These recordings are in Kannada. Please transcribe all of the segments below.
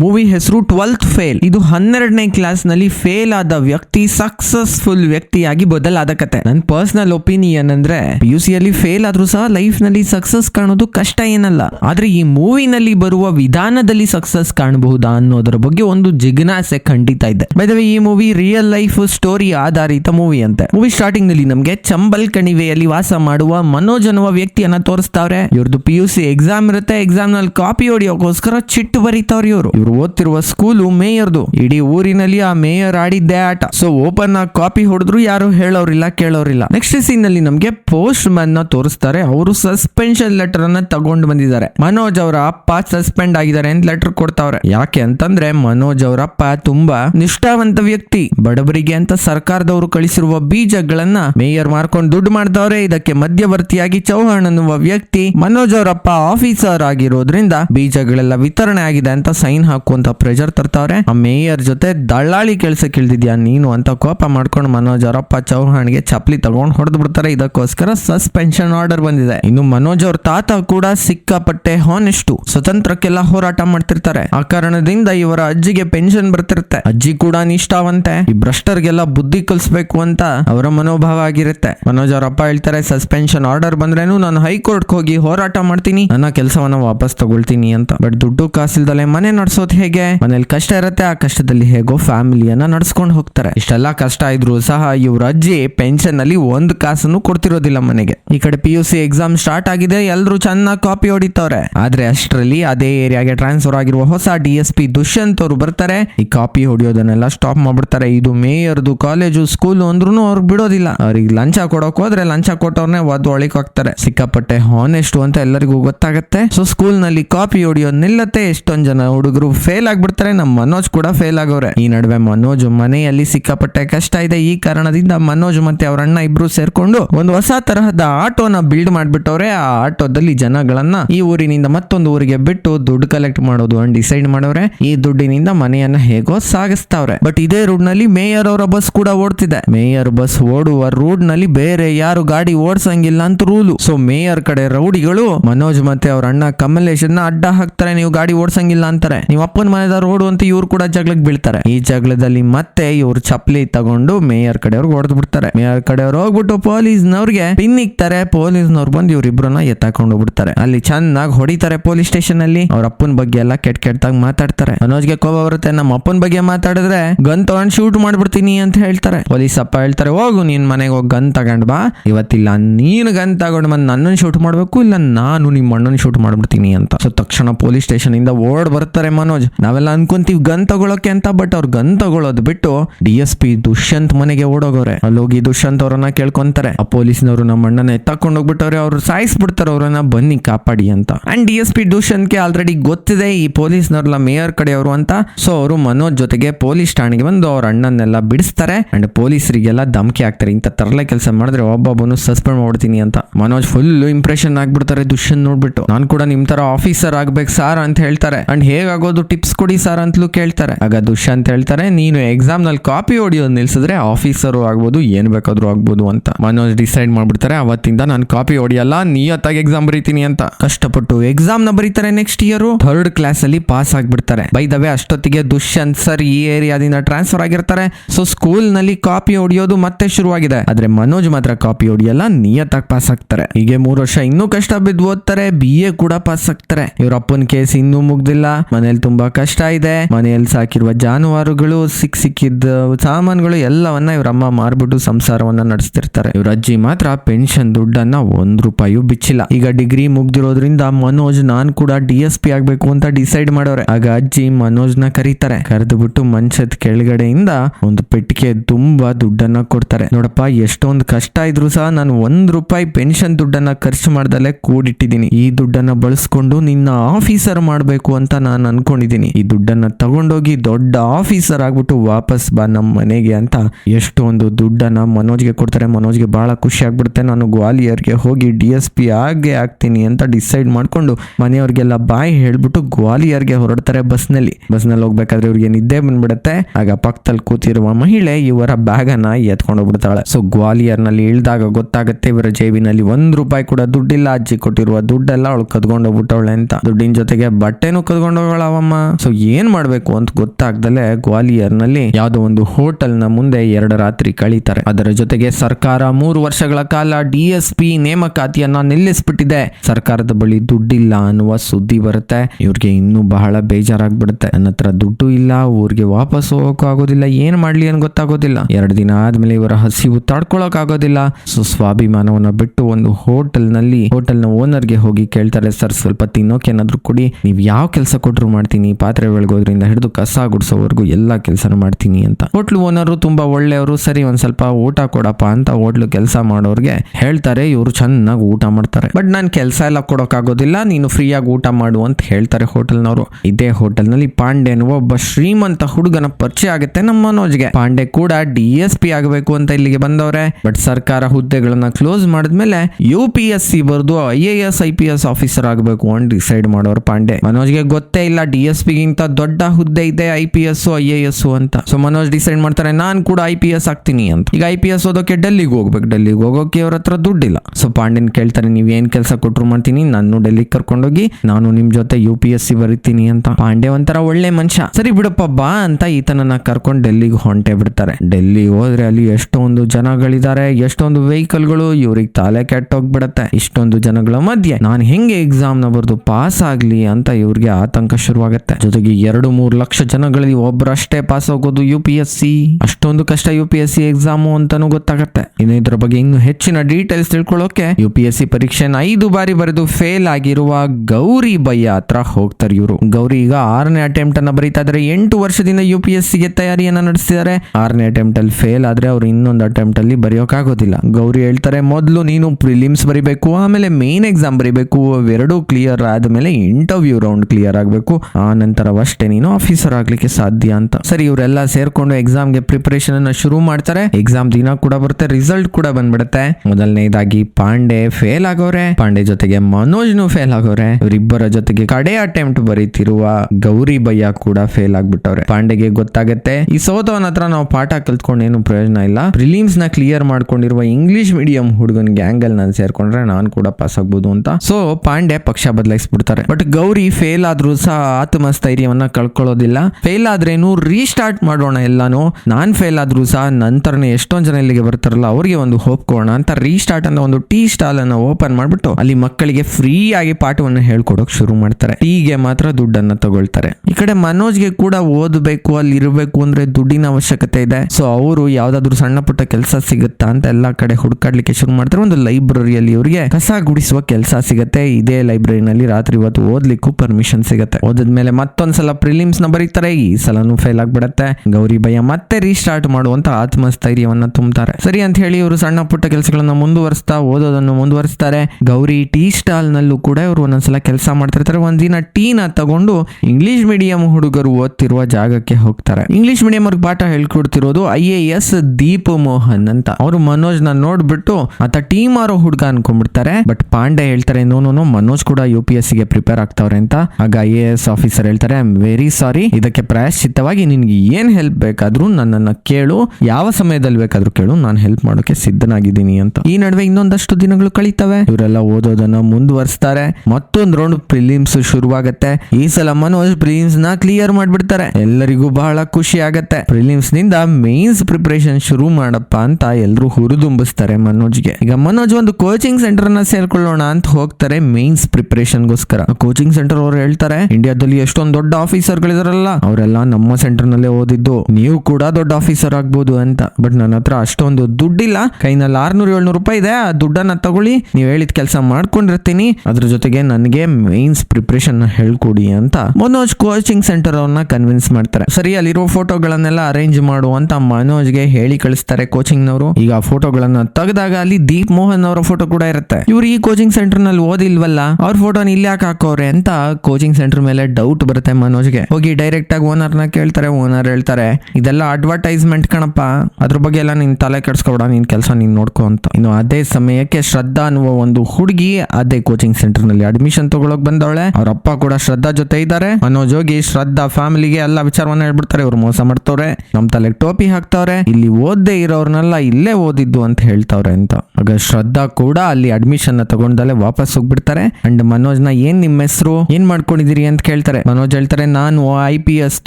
ಮೂವಿ ಹೆಸರು ಟ್ವೆಲ್ತ್ ಫೇಲ್ ಇದು ಹನ್ನೆರಡನೇ ಕ್ಲಾಸ್ನಲ್ಲಿ ಫೇಲ್ ಆದ ವ್ಯಕ್ತಿ ಸಕ್ಸಸ್ಫುಲ್ ವ್ಯಕ್ತಿಯಾಗಿ ಬದಲಾದ ಕತೆ. ನನ್ನ ಪರ್ಸನಲ್ ಒಪಿನಿಯನ್ ಅಂದ್ರೆ ಯು ಸಿ ಫೇಲ್ ಆದ್ರೂ ಸಹ ಲೈಫ್ನಲ್ಲಿ ಸಕ್ಸಸ್ ಕಾಣೋದು ಕಷ್ಟ ಏನಲ್ಲ. ಆದ್ರೆ ಈ ಮೂವಿನಲ್ಲಿ ಬರುವ ವಿಧಾನದಲ್ಲಿ ಸಕ್ಸಸ್ ಕಾಣಬಹುದಾ ಅನ್ನೋದರ ಬಗ್ಗೆ ಒಂದು ಜಿಜ್ಞಾಸೆ ಖಂಡಿತ ಇದೆ. ಬೈದವೆ ಈ ಮೂವಿ ರಿಯಲ್ ಲೈಫ್ ಸ್ಟೋರಿ ಆಧಾರಿತ ಮೂವಿ ಅಂತೆ. ಮೂವಿ ಸ್ಟಾರ್ಟಿಂಗ್ನಲ್ಲಿ ನಮ್ಗೆ ಚಂಬಲ್ ಕಣಿವೆಯಲ್ಲಿ ವಾಸ ಮಾಡುವ ಮನೋಜ್ ವ್ಯಕ್ತಿಯನ್ನ ತೋರಿಸ್ತಾವ್ರೆ. ಇವ್ರದ್ದು ಪಿ ಯು ಸಿ ಎಕ್ಸಾಮ್ ಇರುತ್ತೆ ಎಕ್ಸಾಮ್ನಲ್ಲಿ ಕಾಪಿ ಹೊಡಿಯೋಕೋಸ್ಕರ ಚಿಟ್ಟು ಬರೀತಾವ್ರಿ ಇವರು ಇವ್ರು ಓದ್ತಿರುವ ಸ್ಕೂಲು ಮೇಯರ್ದು. ಇಡೀ ಊರಿನಲ್ಲಿ ಆ ಮೇಯರ್ ಆಡಿದ್ದೆ ಆಟ. ಸೊ ಓಪನ್ ಆಗಿ ಕಾಪಿ ಹೊಡೆದ್ರು ಯಾರು ಹೇಳೋರಿಲ್ಲ, ಕೇಳೋರಿಲ್ಲ. ನೆಕ್ಸ್ಟ್ ಸೀನ್ನಲ್ಲಿ ನಮ್ಗೆ ಪೋಸ್ಟ್ ಮನ್ನ ತೋರಿಸ್ತಾರೆ. ಅವರು ಸಸ್ಪೆನ್ಷನ್ ಲೆಟರ್ ಅನ್ನ ತಗೊಂಡು ಬಂದಿದ್ದಾರೆ. ಮನೋಜ್ ಅವರ ಅಪ್ಪ ಸಸ್ಪೆಂಡ್ ಆಗಿದ್ದಾರೆ ಅಂತ ಲೆಟರ್ ಕೊಡ್ತಾವ್ರೆ. ಯಾಕೆ ಅಂತಂದ್ರೆ ಮನೋಜ್ ಅವರ ಅಪ್ಪ ತುಂಬಾ ನಿಷ್ಠಾವಂತ ವ್ಯಕ್ತಿ. ಬಡವರಿಗೆ ಅಂತ ಸರ್ಕಾರದವರು ಕಳಿಸಿರುವ ಬೀಜಗಳನ್ನ ಮೇಯರ್ ಮಾರ್ಕೊಂಡು ದುಡ್ಡು ಮಾಡ್ತಾವ್ರೆ ಇದಕ್ಕೆ ಮಧ್ಯವರ್ತಿಯಾಗಿ ಚೌಹಾಣ್ ಅನ್ನುವ ವ್ಯಕ್ತಿ ಮನೋಜ್ ಅವರಪ್ಪ ಆಫೀಸರ್ ಆಗಿರೋದ್ರಿಂದ ಬೀಜಗಳೆಲ್ಲ ವಿತರಣೆ ಆಗಿದೆ ಅಂತ ಸೈನ್ ಹಾಕುವಂತ ಪ್ರೆಷರ್ ತರ್ತಾವ್ರೆ. ಆ ಮೇಯರ್ ಜೊತೆ ದಳ್ಳಾಳಿ ಕೆಲ್ಸಕ್ಕೆ ಇಳ್ದಿದ್ಯಾ ನೀನು ಅಂತ ಕೋಪ ಮಾಡ್ಕೊಂಡು ಮನೋಜ್ ಅವರಪ್ಪ ಚೌಹಾಣ್ಗೆ ಚಪ್ಲಿ ತಗೊಂಡು ಹೊಡೆದು ಬಿಡ್ತಾರೆ. ಇದಕ್ಕೋಸ್ಕರ ಸಸ್ಪೆನ್ಷನ್ ಆರ್ಡರ್ ಬಂದಿದೆ. ಇನ್ನು ಮನೋಜ್ ಅವ್ರ ತಾತ ಕೂಡ ಸಿಕ್ಕಾಪಟ್ಟೆ ಹಾನೆಸ್ಟು ಸ್ವತಂತ್ರಕ್ಕೆಲ್ಲ ಹೋರಾಟ ಮಾಡ್ತಿರ್ತಾರೆ. ಆ ಕಾರಣದಿಂದ ಇವರ ಅಜ್ಜಿಗೆ ಪೆನ್ಷನ್ ಬರ್ತಿರುತ್ತೆ. ಅಜ್ಜಿ ಕೂಡ ನಿಷ್ಠಾವಂತೆ. ಈ ಭ್ರಷ್ಟರ್ಗೆಲ್ಲ ಬುದ್ಧಿ ಕಲಿಸ್ಬೇಕು ಅಂತ ಅವರ ಮನೋಭಾವ ಆಗಿರುತ್ತೆ. ಮನೋಜ್ ಅವರಪ್ಪ ಹೇಳ್ತಾರೆ ಸಸ್ಪೆನ್ಷನ್ ಆರ್ಡರ್ ಬಂದ್ರೇನು ನಾನು ಹೈಕೋರ್ಟ್ ಹೋಗಿ ಹೋರಾಟ ಮಾಡ್ತೀನಿ. ನನ್ನ ಕೆಲಸವನ್ನ ವಾಪಸ್ ತಗೊಳ್ತೀನಿ ಅಂತ. ಬಟ್ ದುಡ್ಡು ಕಾಸಿಲ್ದಲೆ ಮನೆ ನಡ್ಸೋದು ಹೇಗೆ? ಮನೇಲಿ ಕಷ್ಟ ಇರುತ್ತೆ, ಆ ಕಷ್ಟದಲ್ಲಿ ಹೇಗೋ ಫ್ಯಾಮಿಲಿಯನ್ನ ನಡ್ಸ್ಕೊಂಡು ಹೋಗ್ತಾರೆ. ಇಷ್ಟೆಲ್ಲ ಕಷ್ಟ ಇದ್ರು ಸಹ ಇವ್ರ ಅಜ್ಜಿ ಪೆನ್ಷನ್ ಅಲ್ಲಿ ಒಂದ್ ಕಾಸನ್ನು ಕೊಡ್ತಿರೋದಿಲ್ಲ ಮನೆಗೆ. ಈ ಕಡೆ P U C exam start ಆಗಿದೆ, ಎಲ್ರು ಚೆನ್ನಾಗಿ ಕಾಪಿ ಹೊಡಿತವ್ರೆ. ಆದ್ರೆ ಅಷ್ಟರಲ್ಲಿ ಅದೇ ಏರಿಯಾಗೆ ಟ್ರಾನ್ಸ್ಫರ್ ಆಗಿರುವ ಹೊಸ ಡಿ ಎಸ್ ಪಿ ದುಷ್ಯಂತ್ ಅವರು ಬರ್ತಾರೆ. ಈ ಕಾಪಿ ಹೊಡಿಯೋದನ್ನೆಲ್ಲ ಸ್ಟಾಪ್ ಮಾಡ್ಬಿಡ್ತಾರೆ. ಇದು ಮೇಯರ್ದು ಕಾಲೇಜು ಸ್ಕೂಲ್ ಅಂದ್ರೂ ಅವ್ರಿಗೆ ಬಿಡೋದಿಲ್ಲ. ಅವ್ರಿಗೆ ಲಂಚ ಕೊಡೋಕ್ ಹೋದ್ರೆ ಲಂಚ ಕೊಟ್ಟವ್ರನ್ನೇ ಒದ್ದು ಒಳಿಕ್ ಹಾಕ್ತಾರೆ. ಸಿಕ್ಕಾಪಟ್ಟೆ ಹಾನೆಸ್ಟ್ ಅಂತ ಎಲ್ಲರಿಗೂ ಗೊತ್ತಾಗತ್ತೆ. ಸೊ ಸ್ಕೂಲ್ನಲ್ಲಿ ಕಾಪಿ ಹೊಡಿಯೋದ್ ನಿಲ್ಲತ್ತೆ. ಎಷ್ಟೊಂದ್ ಜನ ಹುಡುಗರು ಫೇಲ್ ಆಗ್ಬಿಡ್ತಾರೆ ನಮ್ಮ ಮನೋಜ್ ಕೂಡ ಫೇಲ್ ಆಗೋರೆ. ಈ ನಡುವೆ ಮನೋಜ್ ಮನೆಯಲ್ಲಿ ಸಿಕ್ಕಾಪಟ್ಟೆ ಕಷ್ಟ ಇದೆ. ಈ ಕಾರಣದಿಂದ ಮನೋಜ್ ಮತ್ತೆ ಅವ್ರ ಅಣ್ಣ ಇಬ್ರು ಸೇರ್ಕೊಂಡು ಒಂದು ಹೊಸ ತರಹದ ಆಟೋನ ಬಿಲ್ಡ್ ಮಾಡ್ಬಿಟ್ಟವ್ರೆ. ಆ ಆಟೋದಲ್ಲಿ ಜನಗಳನ್ನ ಈ ಊರಿನಿಂದ ಮತ್ತೊಂದು ಊರಿಗೆ ಬಿಟ್ಟು ದುಡ್ಡು ಕಲೆಕ್ಟ್ ಮಾಡೋದು ಅಂಡ್ ಡಿಸೈಡ್ ಮಾಡೋರೆ. ಈ ದುಡ್ಡಿನಿಂದ ಮನೆಯನ್ನ ಹೇಗೋ ಸಾಗಿಸ್ತಾವ್ರೆ. ಬಟ್ ಇದೇ ರೂಟ್ನಲ್ಲಿ ಮೇಯರ್ ಅವರ ಬಸ್ ಕೂಡ ಓಡ್ತಿದೆ. ಮೇಯರ್ ಬಸ್ ಓಡುವ ರೂಡ್ನಲ್ಲಿ ಬೇರೆ ಯಾರು ಗಾಡಿ ಓಡಿಸಂಗಿಲ್ಲ ಅಂತ ರೂಲು. ಸೊ ಮೇಯರ್ ಕಡೆ ರೌಡಿಗಳು ಮನೋಜ್ ಮತ್ತೆ ಅವ್ರ ಅಣ್ಣ ಕಮಲೇಶ್ ಅಡ್ಡ ಹಾಕ್ತಾರೆ. ನೀವು ಗಾಡಿ ಓಡಿಸಂಗಿಲ್ಲ ಅಂತಾರೆ. ಅಪ್ಪನ ಮನೆದ ರೋಡು ಅಂತ ಇವ್ರು ಕೂಡ ಜಗಳಕ್ಕೆ ಬೀಳ್ತಾರೆ. ಈ ಜಗಳದಲ್ಲಿ ಮತ್ತೆ ಇವ್ರು ಚಪ್ಪಲಿ ತಗೊಂಡು ಮೇಯರ್ ಕಡೆಯವ್ರಿಗೆ ಹೊಡೆದು ಬಿಡ್ತಾರೆ. ಮೇಯರ್ ಕಡೆಯವ್ರು ಹೋಗ್ಬಿಟ್ಟು ಪೊಲೀಸ್ನವ್ರಿಗೆ ಪಿನ್ ಇಕ್ತಾರೆ. ಪೊಲೀಸ್ನವ್ರು ಬಂದು ಇವ್ರಿಬ್ರನ್ನ ಎತ್ತಾಕೊಂಡು ಹೋಗ್ಬಿಡ್ತಾರೆ. ಅಲ್ಲಿ ಚೆನ್ನಾಗಿ ಹೊಡಿತಾರೆ ಪೊಲೀಸ್ ಸ್ಟೇಷನ್ ಅಲ್ಲಿ ಅವ್ರ ಅಪ್ಪನ ಬಗ್ಗೆ ಎಲ್ಲ ಕೆಟ್ಟ ಕೆಟ್ಟದಾಗ ಮಾತಾಡ್ತಾರೆ. ಮನೋಜ್ಗೆ ಕೋಪ ಬರುತ್ತೆ. ನಮ್ಮ ಅಪ್ಪನ ಬಗ್ಗೆ ಮಾತಾಡಿದ್ರೆ ಗನ್ ತಗೊಂಡ್ ಶೂಟ್ ಮಾಡ್ಬಿಡ್ತೀನಿ ಅಂತ ಹೇಳ್ತಾರೆ. ಪೊಲೀಸ್ ಅಪ್ಪ ಹೇಳ್ತಾರೆ, ಹೋಗು ನೀನ್ ಮನೆಗೆ ಹೋಗಿ ಗನ್ ತಗೊಂಡ್ ಬಾ. ಇವತ್ತಿಲ್ಲ, ನೀನು ಗನ್ ತಗೊಂಡ್ ಬಂದ್ ನನ್ನನ್ನು ಶೂಟ್ ಮಾಡ್ಬೇಕು, ಇಲ್ಲ ನಾನು ನಿಮ್ಮ ಅಣ್ಣನ ಶೂಟ್ ಮಾಡ್ಬಿಡ್ತೀನಿ ಅಂತ. ಸೊ ತಕ್ಷಣ ಪೊಲೀಸ್ ಸ್ಟೇಷನ್ ಇಂದ ಓಡ್ ಬರ್ತಾರೆ ಮನೋಜ್. ನಾವೆಲ್ಲ ಅನ್ಕೊಂತೀವಿ ಗನ್ ತಗೊಳಕ್ಕೆ ಅಂತ ಬಟ್ ಅವ್ರು ಗನ್ ತಗೊಳೋದು ಬಿಟ್ಟು ಡಿ ಎಸ್ ಪಿ ದುಷ್ಯಂತ್ ಮನೆಗೆ ಓಡೋಗವ್ರೆ. ಅಲ್ಲಿ ಹೋಗಿ ದುಷ್ಯಂತ್ ಅವ್ರನ್ನ ಕೇಳ್ಕೊಂತಾರೆ. ಆ ಪೊಲೀಸ್ನವರು ನಮ್ಮ ಅಣ್ಣನ ಎತ್ತಾಕೊಂಡು ಹೋಗ್ಬಿಟ್ಟವ್ರೆ, ಅವ್ರು ಸಾಯಿಸ್ಬಿಡ್ತಾರೆ, ಅವ್ರನ್ನ ಬನ್ನಿ ಕಾಪಾಡಿ ಅಂತ. ಅಂಡ್ ಡಿ ಎಸ್ ಪಿ ದುಷ್ಯಂತ್ಗೆ ಆಲ್ರೆಡಿ ಗೊತ್ತಿದೆ ಈ ಪೊಲೀಸ್ನವ್ರಲ್ಲ ಮೇಯರ್ ಕಡೆಯವರು ಅಂತ. ಸೊ ಅವರು ಮನೋಜ್ ಜೊತೆಗೆ ಪೊಲೀಸ್ ಠಾಣೆಗೆ ಬಂದು ಅವ್ರ ಅಣ್ಣನ್ನೆಲ್ಲ ಬಿಡಿಸ್ತಾರೆ. ಅಂಡ್ ಪೊಲೀಸರಿಗೆಲ್ಲ ಧಮಕಿ ಹಾಕ್ತಾರೆ. ಇಂಥ ತರಲೆ ಕೆಲಸ ಮಾಡಿದ್ರೆ ಒಬ್ಬೊಬ್ಬನು ಸಸ್ಪೆಂಡ್ ಮಾಡ್ತೀನಿ ಅಂತ. ಮನೋಜ್ ಫುಲ್ ಇಂಪ್ರೆಷನ್ ಆಗ್ಬಿಡ್ತಾರೆ ದುಷ್ಯಂತ್ ನೋಡ್ಬಿಟ್ಟು. ನಾನು ಕೂಡ ನಿಮ್ ತರ ಆಫೀಸರ್ ಆಗ್ಬೇಕು ಸಾರ್ ಅಂತ ಹೇಳ್ತಾರೆ. ಅಂಡ್ ಹೇಗಾಗೋದು? ಟಿಪ್ಸ್ ಕೊಡಿ ಸರ್ ಅಂತಲೂ ಕೇಳ್ತಾರೆ. ಆಗ ದುಷ್ಯಂತ್ ಹೇಳ್ತಾರೆ, ನೀನು ಎಕ್ಸಾಮ್ನಲ್ಲಿ ಕಾಪಿ ಹೊಡಿಯೋದು ನಿಲ್ಸಿದ್ರೆ ಆಫೀಸರು ಆಗ್ಬೋದು, ಏನ್ ಬೇಕಾದ್ರೂ ಆಗ್ಬೋದು ಅಂತ. ಮನೋಜ್ ಡಿಸೈಡ್ ಮಾಡ್ಬಿಡ್ತಾರೆ, ಅವತ್ತಿಂದ ನಾನು ಕಾಪಿ ಹೊಡಿಯಲ್ಲ, ನಿಯತ್ತಾಗಿ ಎಕ್ಸಾಮ್ ಬರೀತೀನಿ ಅಂತ. ಕಷ್ಟಪಟ್ಟು ಎಕ್ಸಾಮ್ನ ಬರೀತಾರೆ ನೆಕ್ಸ್ಟ್ ಇಯರ್ ಥರ್ಡ್ ಕ್ಲಾಸ್ ಅಲ್ಲಿ ಪಾಸ್ ಆಗ್ಬಿಡ್ತಾರೆ. ವೇ ಅಷ್ಟೊತ್ತಿಗೆ ದುಷ್ಯಂತ್ ಸರ್ ಈ ಏರಿಯಾದಿಂದ ಟ್ರಾನ್ಸ್ಫರ್ ಆಗಿರ್ತಾರೆ. ಸೊ ಸ್ಕೂಲ್ನಲ್ಲಿ ಕಾಪಿ ಹೊಡಿಯೋದು ಮತ್ತೆ ಶುರುವಾಗಿದೆ. ಆದ್ರೆ ಮನೋಜ್ ಮಾತ್ರ ಕಾಪಿ ಹೊಡಿಯಲ್ಲ, ನಿಯತ್ತಾಗಿ ಪಾಸ್ ಆಗ್ತಾರೆ. ಹೀಗೆ ಮೂರು ವರ್ಷ ಇನ್ನೂ ಕಷ್ಟ ಬಿದ್ದು ಓದ್ತಾರೆ ಬಿ ಎ ಕೂಡ ಪಾಸ್ ಆಗ್ತಾರೆ. ಇವ್ರ ಅಪ್ಪನ ಕೇಸ್ ಇನ್ನೂ ಮುಗ್ದಿಲ್ಲ. ಮನೇಲಿ ತುಂಬಾ ಕಷ್ಟ ಇದೆ. ಮನೆಯಲ್ಲಿ ಸಾಕಿರುವ ಜಾನುವಾರುಗಳು, ಸಿಕ್ ಸಿಕ್ಕಿದ್ದ ಸಾಮಾನುಗಳು ಎಲ್ಲವನ್ನ ಇವ್ರ ಅಮ್ಮ ಮಾರ್ಬಿಟ್ಟು ಸಂಸಾರವನ್ನ ನಡೆಸ್ತಿರ್ತಾರೆ. ಇವ್ರ ಅಜ್ಜಿ ಮಾತ್ರ ಪೆನ್ಷನ್ ದುಡ್ಡನ್ನ ಒಂದ್ ರೂಪಾಯಿ ಬಿಚ್ಚಿಲ್ಲ. ಈಗ ಡಿಗ್ರಿ ಮುಗ್ದಿರೋದ್ರಿಂದ ಮನೋಜ್ ನಾನ್ ಕೂಡ ಡಿ ಎಸ್ ಪಿ ಆಗ್ಬೇಕು ಅಂತ ಡಿಸೈಡ್ ಮಾಡೋರೆ. ಆಗ ಅಜ್ಜಿ ಮನೋಜ್ನ ಕರೀತಾರೆ. ಕರೆದು ಬಿಟ್ಟು ಮಂಚದ ಕೆಳಗಡೆಯಿಂದ ಒಂದು ಪೆಟ್ಟಿಗೆ ತುಂಬಾ ದುಡ್ಡನ್ನ ಕೊಡ್ತಾರೆ. ನೋಡಪ್ಪ, ಎಷ್ಟೊಂದು ಕಷ್ಟ ಇದ್ರು ಸಹ ನಾನು ಒಂದ್ ರೂಪಾಯಿ ಪೆನ್ಷನ್ ದುಡ್ಡನ್ನ ಖರ್ಚು ಮಾಡ್ದಲ್ಲೇ ಕೂಡಿಟ್ಟಿದ್ದೀನಿ. ಈ ದುಡ್ಡನ್ನ ಬಳಸ್ಕೊಂಡು ನಿನ್ನ ಆಫೀಸರ್ ಮಾಡ್ಬೇಕು ಅಂತ ನಾನು ಅನ್ಕೊಂಡಿದ್ದೀನಿ ಈ ದುಡ್ಡನ್ನ ತಗೊಂಡೋಗಿ ದೊಡ್ಡ ಆಫೀಸರ್ ಆಗ್ಬಿಟ್ಟು ವಾಪಸ್ ಬಾ ನಮ್ಮ ಮನೆಗೆ ಅಂತ ಎಷ್ಟೊಂದು ದುಡ್ಡನ್ನ ಮನೋಜ್ಗೆ ಕೊಡ್ತಾರೆ. ಮನೋಜ್ಗೆ ಬಹಳ ಖುಷಿ ಆಗ್ಬಿಡುತ್ತೆ. ನಾನು ಗ್ವಾಲಿಯರ್ಗೆ ಹೋಗಿ ಡಿ ಎಸ್ ಪಿ ಆಗೇ ಆಗ್ತೀನಿ ಅಂತ ಡಿಸೈಡ್ ಮಾಡ್ಕೊಂಡು ಮನೆಯವ್ರಿಗೆಲ್ಲ ಬಾಯಿ ಹೇಳ್ಬಿಟ್ಟು ಗ್ವಾಲಿಯರ್ಗೆ ಹೊರಡ್ತಾರೆ ಬಸ್ನಲ್ಲಿ ಹೋಗ್ಬೇಕಾದ್ರೆ ಇವ್ರಿಗೆ ನಿದ್ದೆ ಬಂದ್ಬಿಡುತ್ತೆ. ಆಗ ಪಕ್ಕದಲ್ಲಿ ಕೂತಿರುವ ಮಹಿಳೆ ಇವರ ಬ್ಯಾಗ್ ಅನ್ನ ಎತ್ಕೊಂಡು ಹೋಗ್ಬಿಡ್ತಾಳೆ. ಸೊ ಗ್ವಾಲಿಯರ್ನಲ್ಲಿ ಇಳ್ದಾಗ ಗೊತ್ತಾಗುತ್ತೆ ಇವರ ಜೇಬಿನಲ್ಲಿ ಒಂದ್ ರೂಪಾಯಿ ಕೂಡ ದುಡ್ಡಿಲ್ಲ. ಅಜ್ಜಿ ಕೊಟ್ಟಿರುವ ದುಡ್ಡೆಲ್ಲ ಅವಳು ಕದ್ಕೊಂಡು ಹೋಗ್ಬಿಟ್ಟವಳೆ ಅಂತ. ದುಡ್ಡಿನ ಜೊತೆಗೆ ಬಟ್ಟೆನೂ ಕದ್ಕೊಂಡು ಹೋಗೋಳ ಅವ ನಮ್ಮ ಸೊ ಏನ್ ಮಾಡ್ಬೇಕು ಅಂತ ಗೊತ್ತಾಗ್ದಲೆ ಗ್ವಾಲಿಯರ್ನಲ್ಲಿ ಯಾವ್ದೋ ಒಂದು ಹೋಟೆಲ್ನ ಮುಂದೆ ಎರಡು ರಾತ್ರಿ ಕಳೀತಾರೆ. ಅದರ ಜೊತೆಗೆ ಸರ್ಕಾರ ಮೂರು ವರ್ಷಗಳ ಕಾಲ ಡಿ ಎಸ್ ಪಿ ನೇಮಕಾತಿಯನ್ನ ನಿಲ್ಲಿಸ್ಬಿಟ್ಟಿದೆ. ಸರ್ಕಾರದ ಬಳಿ ದುಡ್ಡಿಲ್ಲ ಅನ್ನುವ ಸುದ್ದಿ ಬರುತ್ತೆ. ಇವ್ರಿಗೆ ಇನ್ನೂ ಬಹಳ ಬೇಜಾರಾಗ್ಬಿಡುತ್ತೆ. ನನ್ನ ಹತ್ರ ದುಡ್ಡು ಇಲ್ಲ, ಊರಿಗೆ ವಾಪಸ್ ಹೋಗಕ್ ಆಗೋದಿಲ್ಲ ಏನ್ ಮಾಡ್ಲಿ ಅಂತ ಗೊತ್ತಾಗೋದಿಲ್ಲ. ಎರಡು ದಿನ ಆದ್ಮೇಲೆ ಇವರ ಹಸಿವು ತಡ್ಕೊಳಕ್ ಆಗೋದಿಲ್ಲ ಸೊ ಸ್ವಾಭಿಮಾನವನ್ನ ಬಿಟ್ಟು ಒಂದು ಹೋಟೆಲ್ನಲ್ಲಿ ಹೋಟೆಲ್ನ ಓನರ್ಗೆ ಹೋಗಿ ಕೇಳ್ತಾರೆ, ಸರ್, ಸ್ವಲ್ಪ ತಿನ್ನೋಕೆ ಏನಾದ್ರು ಕೊಡಿ. ನೀವ್ ಯಾವ ಕೆಲಸ ಕೊಟ್ರು ಮಾಡ್ತೀನಿ ಪಾತ್ರೆ ಬೆಳಗೋದ್ರಿಂದ ಹಿಡಿದು ಕಸ ಗುಡಿಸೋವರೆಗೂ ಎಲ್ಲ ಕೆಲಸನೂ ಮಾಡ್ತೀನಿ ಅಂತ. ಹೋಟ್ಲು ಓನರು ತುಂಬಾ ಒಳ್ಳೆಯವರು, ಸರಿ ಒಂದ್ ಸ್ವಲ್ಪ ಊಟ ಕೊಡಪ್ಪ ಅಂತ ಹೋಟ್ಲು ಕೆಲಸ ಮಾಡೋರ್ಗೆ ಹೇಳ್ತಾರೆ, ಇವರು ಚೆನ್ನಾಗಿ ಊಟ ಮಾಡ್ತಾರೆ. ಬಟ್ ನಾನು ಕೆಲಸ ಎಲ್ಲ ಕೊಡೋಕ್ಕಾಗೋದಿಲ್ಲ ನೀನು ಫ್ರೀಯಾಗಿ ಊಟ ಮಾಡು ಅಂತ ಹೇಳ್ತಾರೆ ಹೋಟೆಲ್ನವರು. ಇದೇ ಹೋಟೆಲ್ನಲ್ಲಿ ಪಾಂಡೆ ಅನ್ನುವ ಒಬ್ಬ ಶ್ರೀಮಂತ ಹುಡುಗನ ಪರಿಚಯ ಆಗುತ್ತೆ ನಮ್ಮ ಮನೋಜ್ಗೆ. ಪಾಂಡೆ ಕೂಡ ಡಿ ಎಸ್ ಪಿ ಆಗಬೇಕು ಅಂತ ಇಲ್ಲಿಗೆ ಬಂದವ್ರೆ. ಬಟ್ ಸರ್ಕಾರ ಹುದ್ದೆಗಳನ್ನ ಕ್ಲೋಸ್ ಮಾಡಿದ್ಮೇಲೆ ಯು ಪಿ ಎಸ್ ಸಿ ಬರೆದು I A S, I P S officer ಆಗಬೇಕು ಅಂತ ಡಿಸೈಡ್ ಮಾಡೋರು ಪಾಂಡೆ. ಮನೋಜ್ಗೆ ಗೊತ್ತೇ ಇಲ್ಲ ಡಿ ಎಸ್ ಪಿ ಗಿಂತ ದೊಡ್ಡ ಹುದ್ದೆ ಇದೆ, I P S I A S ಅಂತ. ಸೊ ಮನೋಜ್ ಡಿಸೈಡ್ ಮಾಡ್ತಾರೆ, ನಾನು ಕೂಡ ಐ ಪಿ ಎಸ್ ಆಗ್ತೀನಿ ಅಂತ. ಈಗ ಐ ಪಿ ಎಸ್ ಓದೋಕೆ ಡೆಲ್ಲಿಗೆ ಹೋಗ್ಬೇಕು. ಡೆಲ್ಲಿಗೆ ಹೋಗೋಕೆ ಅವ್ರ ಹತ್ರ ದುಡ್ಡಿಲ್ಲ. ಸೊ ಪಾಂಡ್ಯನ್ ಕೇಳ್ತಾರೆ, ನೀವ್ ಏನ್ ಕೆಲಸ ಕೊಟ್ರು ಮಾಡ್ತೀನಿ, ನಾನು ಡೆಲ್ಲಿಗೆ ಕರ್ಕೊಂಡೋಗಿ ನಾನು ನಿಮ್ ಜೊತೆ ಯು ಪಿ ಎಸ್ ಸಿ ಬರೀತೀನಿ ಅಂತ. ಪಾಂಡೆ ಒಂಥರ ಒಳ್ಳೆ ಮನುಷ್ಯ. ಸರಿ ಬಿಡಪ್ಪ, ಬಾ ಅಂತ ಈತನನ್ನ ಕರ್ಕೊಂಡು ಡೆಲ್ಲಿಗೆ ಹೊಂಟೆ ಬಿಡ್ತಾರೆ. ಡೆಲ್ಲಿ ಹೋದ್ರೆ ಅಲ್ಲಿ ಎಷ್ಟೊಂದು ಜನಗಳಿದ್ದಾರೆ ಎಷ್ಟೊಂದು ವೆಹಿಕಲ್ಗಳು ಇವ್ರಿಗೆ ತಲೆ ಕೆಟ್ಟೋಗ್ಬಿಡತ್ತೆ. ಇಷ್ಟೊಂದು ಜನಗಳ ಮಧ್ಯೆ, ನಾನು ಹೆಂಗೆ ಎಕ್ಸಾಮ್ನ ಬರೆದು ಪಾಸ್ ಆಗ್ಲಿ ಅಂತ ಇವ್ರಿಗೆ ಆತಂಕ ಶುರುವಾಗತ್ತೆ ಜೊತೆಗೆ ಎರಡು ಮೂರು ಲಕ್ಷ ಜನಗಳಲ್ಲಿ ಒಬ್ಬರಷ್ಟೇ ಪಾಸ್ ಆಗೋದು ಯು ಪಿ ಎಸ್ ಸಿ ಅಷ್ಟೊಂದು ಕಷ್ಟ U P S C exam ಅಂತಾನು ಗೊತ್ತಾಗತ್ತೆ. ಇನ್ನು ಇದ್ರ ಬಗ್ಗೆ ಇನ್ನು ಹೆಚ್ಚಿನ ಡೀಟೇಲ್ಸ್ ತಿಳ್ಕೊಳ್ಳೋಕೆ ಯು ಪಿ ಎಸ್ ಸಿ ಪರೀಕ್ಷೆನ ಐದು ಬಾರಿ ಬರೆದು ಫೇಲ್ ಆಗಿರುವ ಗೌರಿ ಬಯ್ಯ ಹತ್ರ ಹೋಗ್ತಾರೆ ಇವರು. ಗೌರಿ ಈಗ ಆರನೇ ಅಟೆಂಪ್ಟ್ ಅನ್ನ ಬರೀತಾ ಇದ್ರೆ. ಎಂಟು ವರ್ಷದಿಂದ ಯು ಪಿ ಎಸ್ ಸಿಗೆ ತಯಾರಿಯನ್ನ ನಡೆಸಿದ್ದಾರೆ ಆರನೇ ಅಟೆಂಪ್ಟ್ ಅಲ್ಲಿ ಫೇಲ್ ಆದ್ರೆ ಅವ್ರು ಇನ್ನೊಂದು ಅಟೆಂಪ್ಟ್ ಅಲ್ಲಿ ಬರೆಯೋಕ್ಕಾಗೋದಿಲ್ಲ ಗೌರಿ ಹೇಳ್ತಾರೆ, ಮೊದಲು ನೀನು ಪ್ರಿಲಿಮ್ಸ್ ಬರಿಬೇಕು, ಆಮೇಲೆ ಮೇನ್ ಎಕ್ಸಾಮ್ ಬರಿಬೇಕು. ಅವೆರಡೂ ಕ್ಲಿಯರ್ ಆದ್ಮೇಲೆ ಇಂಟರ್ವ್ಯೂ ರೌಂಡ್ ಕ್ಲಿಯರ್ ಆಗಬೇಕು. ಆ ನಂತರವಷ್ಟೇ ನೀನು ಆಫೀಸರ್ ಆಗ್ಲಿಕ್ಕೆ ಸಾಧ್ಯ ಅಂತ. ಸರಿ, ಇವರೆಲ್ಲ ಸೇರ್ಕೊಂಡು ಎಕ್ಸಾಮ್ಗೆ ಪ್ರಿಪರೇಷನ್ ಅನ್ನ ಶುರು ಮಾಡ್ತಾರೆ. ಎಕ್ಸಾಮ್ ದಿನ ಕೂಡ ಬರುತ್ತೆ ರಿಸಲ್ಟ್ ಕೂಡ ಬಂದ್ಬಿಡುತ್ತೆ. ಮೊದಲನೇದಾಗಿ ಪಾಂಡೆ ಫೇಲ್ ಆಗೋರೆ. ಪಾಂಡೆ ಜೊತೆಗೆ ಮನೋಜ್ನು ಫೇಲ್ ಆಗೋರೆ. ಇವರಿಬ್ಬರ ಜೊತೆಗೆ ಕಡೆ ಅಟೆಂಪ್ಟ್ ಬರೀತಿರುವ ಗೌರಿ ಬಯ್ಯ ಕೂಡ ಫೇಲ್ ಆಗ್ಬಿಟ್ಟವ್ರೆ. ಪಾಂಡೆಗೆ ಗೊತ್ತಾಗತ್ತೆ, ಈ ಸೋತವನ ಹತ್ರ ನಾವು ಪಾಠ ಕಲ್ತ್ಕೊಂಡು ಏನು ಪ್ರಯೋಜನ ಇಲ್ಲ. ಪ್ರಿಲಿಮ್ಸ್ನ ಕ್ಲಿಯರ್ ಮಾಡ್ಕೊಂಡಿರುವ ಇಂಗ್ಲಿಷ್ ಮೀಡಿಯಂ ಹುಡುಗನ್ ಗ್ಯಾಂಗ್ ಅಲ್ಲಿ ನಾನು ಸೇರ್ಕೊಂಡ್ರೆ ನಾನು ಕೂಡ ಪಾಸ್ ಆಗ್ಬೋದು ಅಂತ. ಸೊ ಪಾಂಡೆ ಪಕ್ಷ ಬದಲಾಯಿಸ್ಬಿಡ್ತಾರೆ. ಬಟ್ ಗೌರಿ ಫೇಲ್ ಆದ್ರೂ ಸಹ ಆತ್ಮಸ್ಥೈರ್ಯವನ್ನ ಕಳ್ಕೊಳ್ಳೋದಿಲ್ಲ. ಫೇಲ್ ಆದ್ರೇನು ರೀಸ್ಟಾರ್ಟ್ ಮಾಡೋಣ ಎಲ್ಲಾನು. ನಾನ್ ಫೇಲ್ ಆದ್ರೂ ಸಹ ನಂತರನೇ ಎಷ್ಟೊಂದ್ ಜನ ಇಲ್ಲಿಗೆ ಬರ್ತಾರಲ್ಲ, ಅವ್ರಿಗೆ ಒಂದು ಹೋಪ್ ಕೊಡೋಣ ಅಂತ ರೀಸ್ಟಾರ್ಟ್ ಅಂತ ಒಂದು ಟೀ ಸ್ಟಾಲ್ ಅನ್ನ ಓಪನ್ ಮಾಡ್ಬಿಟ್ಟು ಅಲ್ಲಿ ಮಕ್ಕಳಿಗೆ ಫ್ರೀ ಆಗಿ ಪಾಠವನ್ನು ಹೇಳ್ಕೊಡೋಕೆ ಶುರು ಮಾಡ್ತಾರೆ. ಟೀಗೆ ಮಾತ್ರ ದುಡ್ಡನ್ನ ತಗೊಳ್ತಾರೆ. ಈ ಕಡೆ ಮನೋಜ್ಗೆ ಕೂಡ ಓದಬೇಕು ಅಲ್ಲಿ ಇರಬೇಕು ಅಂದ್ರೆ ದುಡ್ಡಿನ ಅವಶ್ಯಕತೆ ಇದೆ. ಸೊ ಅವರು ಯಾವ್ದಾದ್ರು ಸಣ್ಣ ಪುಟ್ಟ ಕೆಲಸ ಸಿಗುತ್ತಾ ಅಂತ ಎಲ್ಲಾ ಕಡೆ ಹುಡುಕಾಡ್ಲಿಕ್ಕೆ ಶುರು ಮಾಡ್ತಾರೆ. ಒಂದು ಲೈಬ್ರರಿಯಲ್ಲಿ ಇವರಿಗೆ ಕಸ ಗುಡಿಸುವ ಕೆಲಸ ಸಿಗುತ್ತೆ. ಇದೇ ಲೈಬ್ರರಿನಲ್ಲಿ ರಾತ್ರಿ ಇವತ್ತು ಓದ್ಲಿಕ್ಕೂ ಪರ್ಮಿಷನ್ ಸಿಗುತ್ತೆ. ಓದಿದ್ಮೇಲೆ ಮತ್ತೊಂದ್ಸಲ ಪ್ರಿಲಿಮ್ಸ್ನ ಬರೀತಾರೆ. ಈ ಸಲನು ಫೇಲ್ ಆಗ್ಬಿಡತ್ತೆ. ಗೌರಿ ಭಯ ಮತ್ತೆ ರೀಸ್ಟಾರ್ಟ್ ಮಾಡುವಂತ ಆತ್ಮಸ್ಥೈರ್ಯವನ್ನ ತುಂಬ್ತಾರೆ. ಸರಿ ಅಂತ ಹೇಳಿ ಇವರು ಸಣ್ಣ ಪುಟ್ಟ ಕೆಲಸಗಳನ್ನ ಮುಂದುವರಿಸ್ತಾ ಓದೋದನ್ನು ಮುಂದುವರಿಸ್ತಾರೆ. ಗೌರಿ ಟೀ ಸ್ಟಾಲ್ ನಲ್ಲೂ ಕೂಡ ಇವರು ಒಂದೊಂದ್ಸಲ ಕೆಲಸ ಮಾಡ್ತಿರ್ತಾರೆ. ಒಂದಿನ ಟೀನ ತಗೊಂಡು ಇಂಗ್ಲಿಷ್ ಮೀಡಿಯಂ ಹುಡುಗರು ಓದ್ತಿರುವ ಜಾಗಕ್ಕೆ ಹೋಗ್ತಾರೆ. ಇಂಗ್ಲಿಷ್ ಮೀಡಿಯಂ ಅವ್ರಿಗೆ ಪಾಠ ಹೇಳ್ಕೊಡ್ತಿರೋದು I A S Deep Mohan ಅಂತ. ಅವರು ಮನೋಜ್ನ ನೋಡ್ಬಿಟ್ಟು ಆತ ಟೀ ಮಾರೋ ಹುಡುಗ ಅನ್ಕೊಂಡ್ಬಿಡ್ತಾರೆ. ಬಟ್ ಪಾಂಡೆ ಹೇಳ್ತಾರೆ ನೋ ನೋ ಮನೋಜ್ ಕೂಡ ಯು ಪಿ ಎಸ್ಗೆ ಪ್ರಿಪೇರ್ ಆಗ್ತಾವ್ರೆ ಅಂತ. ಆಗ ಐ ಎ ಎಸ್ ಹೇಳ್ತಾರೆ ಐ ಆಮ್ ವೆರಿ ಸಾರಿ ಇದಕ್ಕೆ ಪ್ರಾಯಶ್ಚಿತ್ತವಾಗಿ ನಿನ್ಗೆ ಏನ್ ಹೆಲ್ಪ್ ಬೇಕಾದ್ರೂ ನನ್ನನ್ನ ಕೇಳು. ಯಾವ ಸಮಯದಲ್ಲಿ ಬೇಕಾದ್ರೂ ಕೇಳು. ನಾನು ಹೆಲ್ಪ್ ಮಾಡೋಕೆ ಸಿದ್ಧನಾಗಿದ್ದೀನಿ ಅಂತ. ಈ ನಡುವೆ ಇನ್ನೊಂದಷ್ಟು ದಿನಗಳು ಕಳೀತವೆ. ಇವರೆಲ್ಲ ಓದೋದನ್ನ ಮುಂದುವರಿಸ್ತಾರೆ. ಮತ್ತೊಂದು ರೌಂಡ್ ಪ್ರಿಲಿಮ್ಸ್ ಶುರುವಾಗತ್ತೆ. ಈ ಸಲ ಮನೋಜ್ ಪ್ರಿಲಿಮ್ಸ್ನ ಕ್ಲಿಯರ್ ಮಾಡ್ಬಿಡ್ತಾರೆ. ಎಲ್ಲರಿಗೂ ಬಹಳ ಖುಷಿ ಆಗತ್ತೆ. ಪ್ರಿಲಿಮ್ಸ್ನಿಂದ ಮೇನ್ಸ್ ಪ್ರಿಪರೇಷನ್ ಶುರು ಮಾಡಪ್ಪ ಅಂತ ಎಲ್ಲರೂ ಹುರಿದುಂಬಿಸ್ತಾರೆ ಮನೋಜ್ಗೆ. ಈಗ ಮನೋಜ್ ಒಂದು ಕೋಚಿಂಗ್ ಸೆಂಟರ್ನ ಸೇರ್ಕೊಳ್ಳೋಣ ಅಂತ ಹೋಗ್ತಾರೆ ಮೇನ್ಸ್ ಪ್ರಿಪರೇಷನ್ಗೋಸ್ಕರ ಕೋಚಿಂಗ್ ಸೆಂಟರ್ ಅವ್ರು ಹೇಳ್ತಾರೆ ಇಂಡಿಯಾದಲ್ಲಿ ಎಷ್ಟೊಂದು ದೊಡ್ಡ ಆಫೀಸರ್ಗಳಿದಾರಲ್ಲ. ಅವರೆಲ್ಲ ನಮ್ಮ ಸೆಂಟರ್ ನಲ್ಲೇ ಓದಿದ್ದು. ನೀವು ಕೂಡ ದೊಡ್ಡ ಆಫೀಸರ್ ಆಗ್ಬೋದು ಅಂತ. ಬಟ್ ನನ್ನ ಹತ್ರ ಅಷ್ಟೊಂದು ದುಡ್ಡಿಲ್ಲ. ಕೈನಲ್ಲಿ ಆರ್ನೂರು, ಏಳ್ನೂರು ರೂಪಾಯಿ ಇದೆ. ಆ ದುಡ್ಡನ್ನ ತಗೊಳ್ಳಿ. ನೀವು ಹೇಳಿದ ಕೆಲಸ ಮಾಡ್ಕೊಂಡಿರ್ತೀನಿ. ಅದ್ರ ಜೊತೆಗೆ ನನಗೆ ಮೇನ್ಸ್ ಪ್ರಿಪ್ರೇಷನ್ ಹೇಳ್ಕೊಡಿ ಅಂತ ಮನೋಜ್ ಕೋಚಿಂಗ್ ಸೆಂಟರ್ ಅವ್ರನ್ನ ಕನ್ವಿನ್ಸ್ ಮಾಡ್ತಾರೆ. ಸರಿ ಅಲ್ಲಿರೋ ಫೋಟೋಗಳನ್ನೆಲ್ಲ ಅರೇಂಜ್ ಮಾಡು ಅಂತ ಮನೋಜ್ಗೆ ಹೇಳಿ ಕಳಿಸ್ತಾರೆ ಕೋಚಿಂಗ್ ನವರು ಈಗ ಫೋಟೋಗಳನ್ನ ತೆಗೆದಾಗ ಅಲ್ಲಿ ದೀಪ್ ಮೋಹನ್ ಅವರ ಫೋಟೋ ಕೂಡ ಇರುತ್ತೆ. ಇವ್ರು ಈ ಕೋಚಿಂಗ್ ಸೆಂಟರ್ನಲ್ಲಿ ಓದಿಲ್ವಲ್ಲ? ಅವ್ರ ಫೋಟೋನ ಇಲ್ಲಿ ಯಾಕೆ ಹಾಕೋರೆ ಅಂತ ಕೋಚಿಂಗ್ ಸೆಂಟರ್ ಮೇಲೆ ಡೌಟ್ ಬರುತ್ತೆ ಮನೋಜ್ಗೆ. ಹೋಗಿ ಡೈರೆಕ್ಟ್ ಆಗಿ ಓನರ್ನ ಕೇಳ್ತಾರೆ ಓನರ್ ಹೇಳ್ತಾರೆ, ಇದೆಲ್ಲ ಅಡ್ವರ್ಟೈಸ್ಮೆಂಟ್ ಕಣಪ್ಪ. ಅದ್ರ ಬಗ್ಗೆ ಎಲ್ಲ ನೀನ್ ತಲೆ ಕೆಡ್ಸ್ಕೊಬೇಡ, ನಿನ್ ಕೆಲಸ ನೀನ್ ನೋಡ್ಕೊ ಅಂತ. ಇನ್ನು ಅದೇ ಸಮಯಕ್ಕೆ ಶ್ರದ್ಧಾ ಅನ್ನುವ ಒಂದು ಹುಡುಗಿ ಅದೇ ಕೋಚಿಂಗ್ ಸೆಂಟರ್ನಲ್ಲಿ ಅಡ್ಮಿಷನ್ ತಗೊಳಕ್ ಬಂದವಳೆ. ಅವ್ರ ಅಪ್ಪ ಕೂಡ ಶ್ರದ್ಧಾ ಜೊತೆ ಇದ್ದಾರೆ. ಮನೋಜ್ ಹೋಗಿ ಶ್ರದ್ಧಾ ಫ್ಯಾಮಿಲಿಗೆ ಎಲ್ಲ ವಿಚಾರವನ್ನ ಹೇಳ್ಬಿಡ್ತಾರೆ. ಇವ್ರು ಮೋಸ ಮಾಡ್ತವ್ರೆ. ನಮ್ ತಲೆಗೆ ಟೋಪಿ ಹಾಕ್ತವ್ರೆ. ಇಲ್ಲಿ ಓದ್ದೇ ಇರೋರ್ನೆಲ್ಲ ಇಲ್ಲೇ ಓದಿದ್ದು ಅಂತ ಹೇಳ್ತವ್ರೆ ಅಂತ. ಆಗ ಶ್ರದ್ಧಾ ಕೂಡ ಅಲ್ಲಿ ಅಡ್ಮಿಷನ್ನ ತಗೊಂಡಲ್ಲೇ ವಾಪಸ್ ಹೋಗ್ಬಿಡ್ತಾರೆ. ಅಂಡ್ ಮನೋಜ್ನ ಏನ್ ನಿಮ್ಮ ಹೆಸರು? ಏನ್ ಮಾಡ್ಕೊಂಡಿದೀರಿ ಅಂತ ಕೇಳ್ತಾರೆ. ಹೇಳ್ತಾರೆ. ಮನೋಜ್ ಹೇಳ್ತಾರೆ, ನಾನು I P S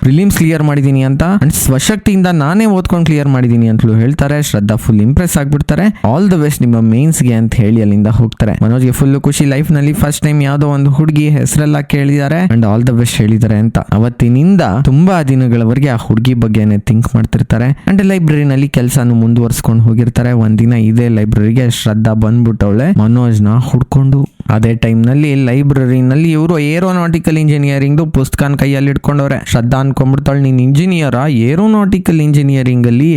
prelims clear ಮಾಡಿದೀನಿ ಅಂತ. ಅಂಡ್ ಸ್ವಶಕ್ತಿಯಿಂದ ನಾನೇ ಓದ್ಕೊಂಡು ಕ್ಲಿಯರ್ ಮಾಡಿದೀನಿ ಅಂತಲೂ ಹೇಳ್ತಾರೆ. ಶ್ರದ್ಧಾ ಫುಲ್ ಇಂಪ್ರೆಸ್ ಆಗ್ಬಿಡ್ತಾರೆ. ಆಲ್ ದ ಬೆಸ್ಟ್ ನಿಮ್ಮ ಮೇನ್ಸ್ಗೆ ಅಂತ ಹೇಳಿ ಅಲ್ಲಿಂದ ಹೋಗ್ತಾರೆ. ಮನೋಜ್ಗೆ ಫುಲ್ ಖುಷಿ ಲೈಫ್ನಲ್ಲಿ ಫಸ್ಟ್ ಟೈಮ್ ಯಾವ್ದೋ ಒಂದು ಹುಡುಗಿ ಹೆಸರೆಲ್ಲ ಕೇಳಿದ್ದಾರೆ. ಅಂಡ್ ಆಲ್ ದ ಬೆಸ್ಟ್ ಹೇಳಿದ್ದಾರೆ ಅಂತ. ಅವತ್ತಿನಿಂದ ತುಂಬಾ ದಿನಗಳವರೆಗೆ ಆ ಹುಡುಗಿ ಬಗ್ಗೆನೆ ಥಿಂಕ್ ಮಾಡ್ತಿರ್ತಾರೆ. ಅಂಡ್ ಲೈಬ್ರರಿನಲ್ಲಿ ಕೆಲಸನು ಮುಂದುವರ್ಸ್ಕೊಂಡು ಹೋಗಿರ್ತಾರೆ. ಒಂದಿನ ಇದೇ ಲೈಬ್ರರಿಗೆ ಶ್ರದ್ಧಾ ಬಂದ್ಬಿಟ್ಟವಳೆ. ಮನೋಜ್ನ ಹುಡ್ಕೊಂಡು ಅದೇ ಟೈಮ್ನಲ್ಲಿ ಲೈಬ್ರರಿನಲ್ಲಿ ಇವರು ಏರೋನಾಟಿಕಲ್ ಇಂಜಿನಿಯರಿಂಗ್ ಪುಸ್ತಕನ ಕೈಯಲ್ಲಿ ಇಟ್ಕೊಂಡವ್ರೆ. ಶ್ರದ್ಧಾ ಅನ್ಕೊಂಡ್ಬಿಡ್ತಾಳೆ, ನೀನ್ ಇಂಜಿನಿಯರ ಏರೋನಾಟಿಕಲ್ ಇಂಜಿನಿಯರಿಂಗ್ ಅಲ್ಲಿ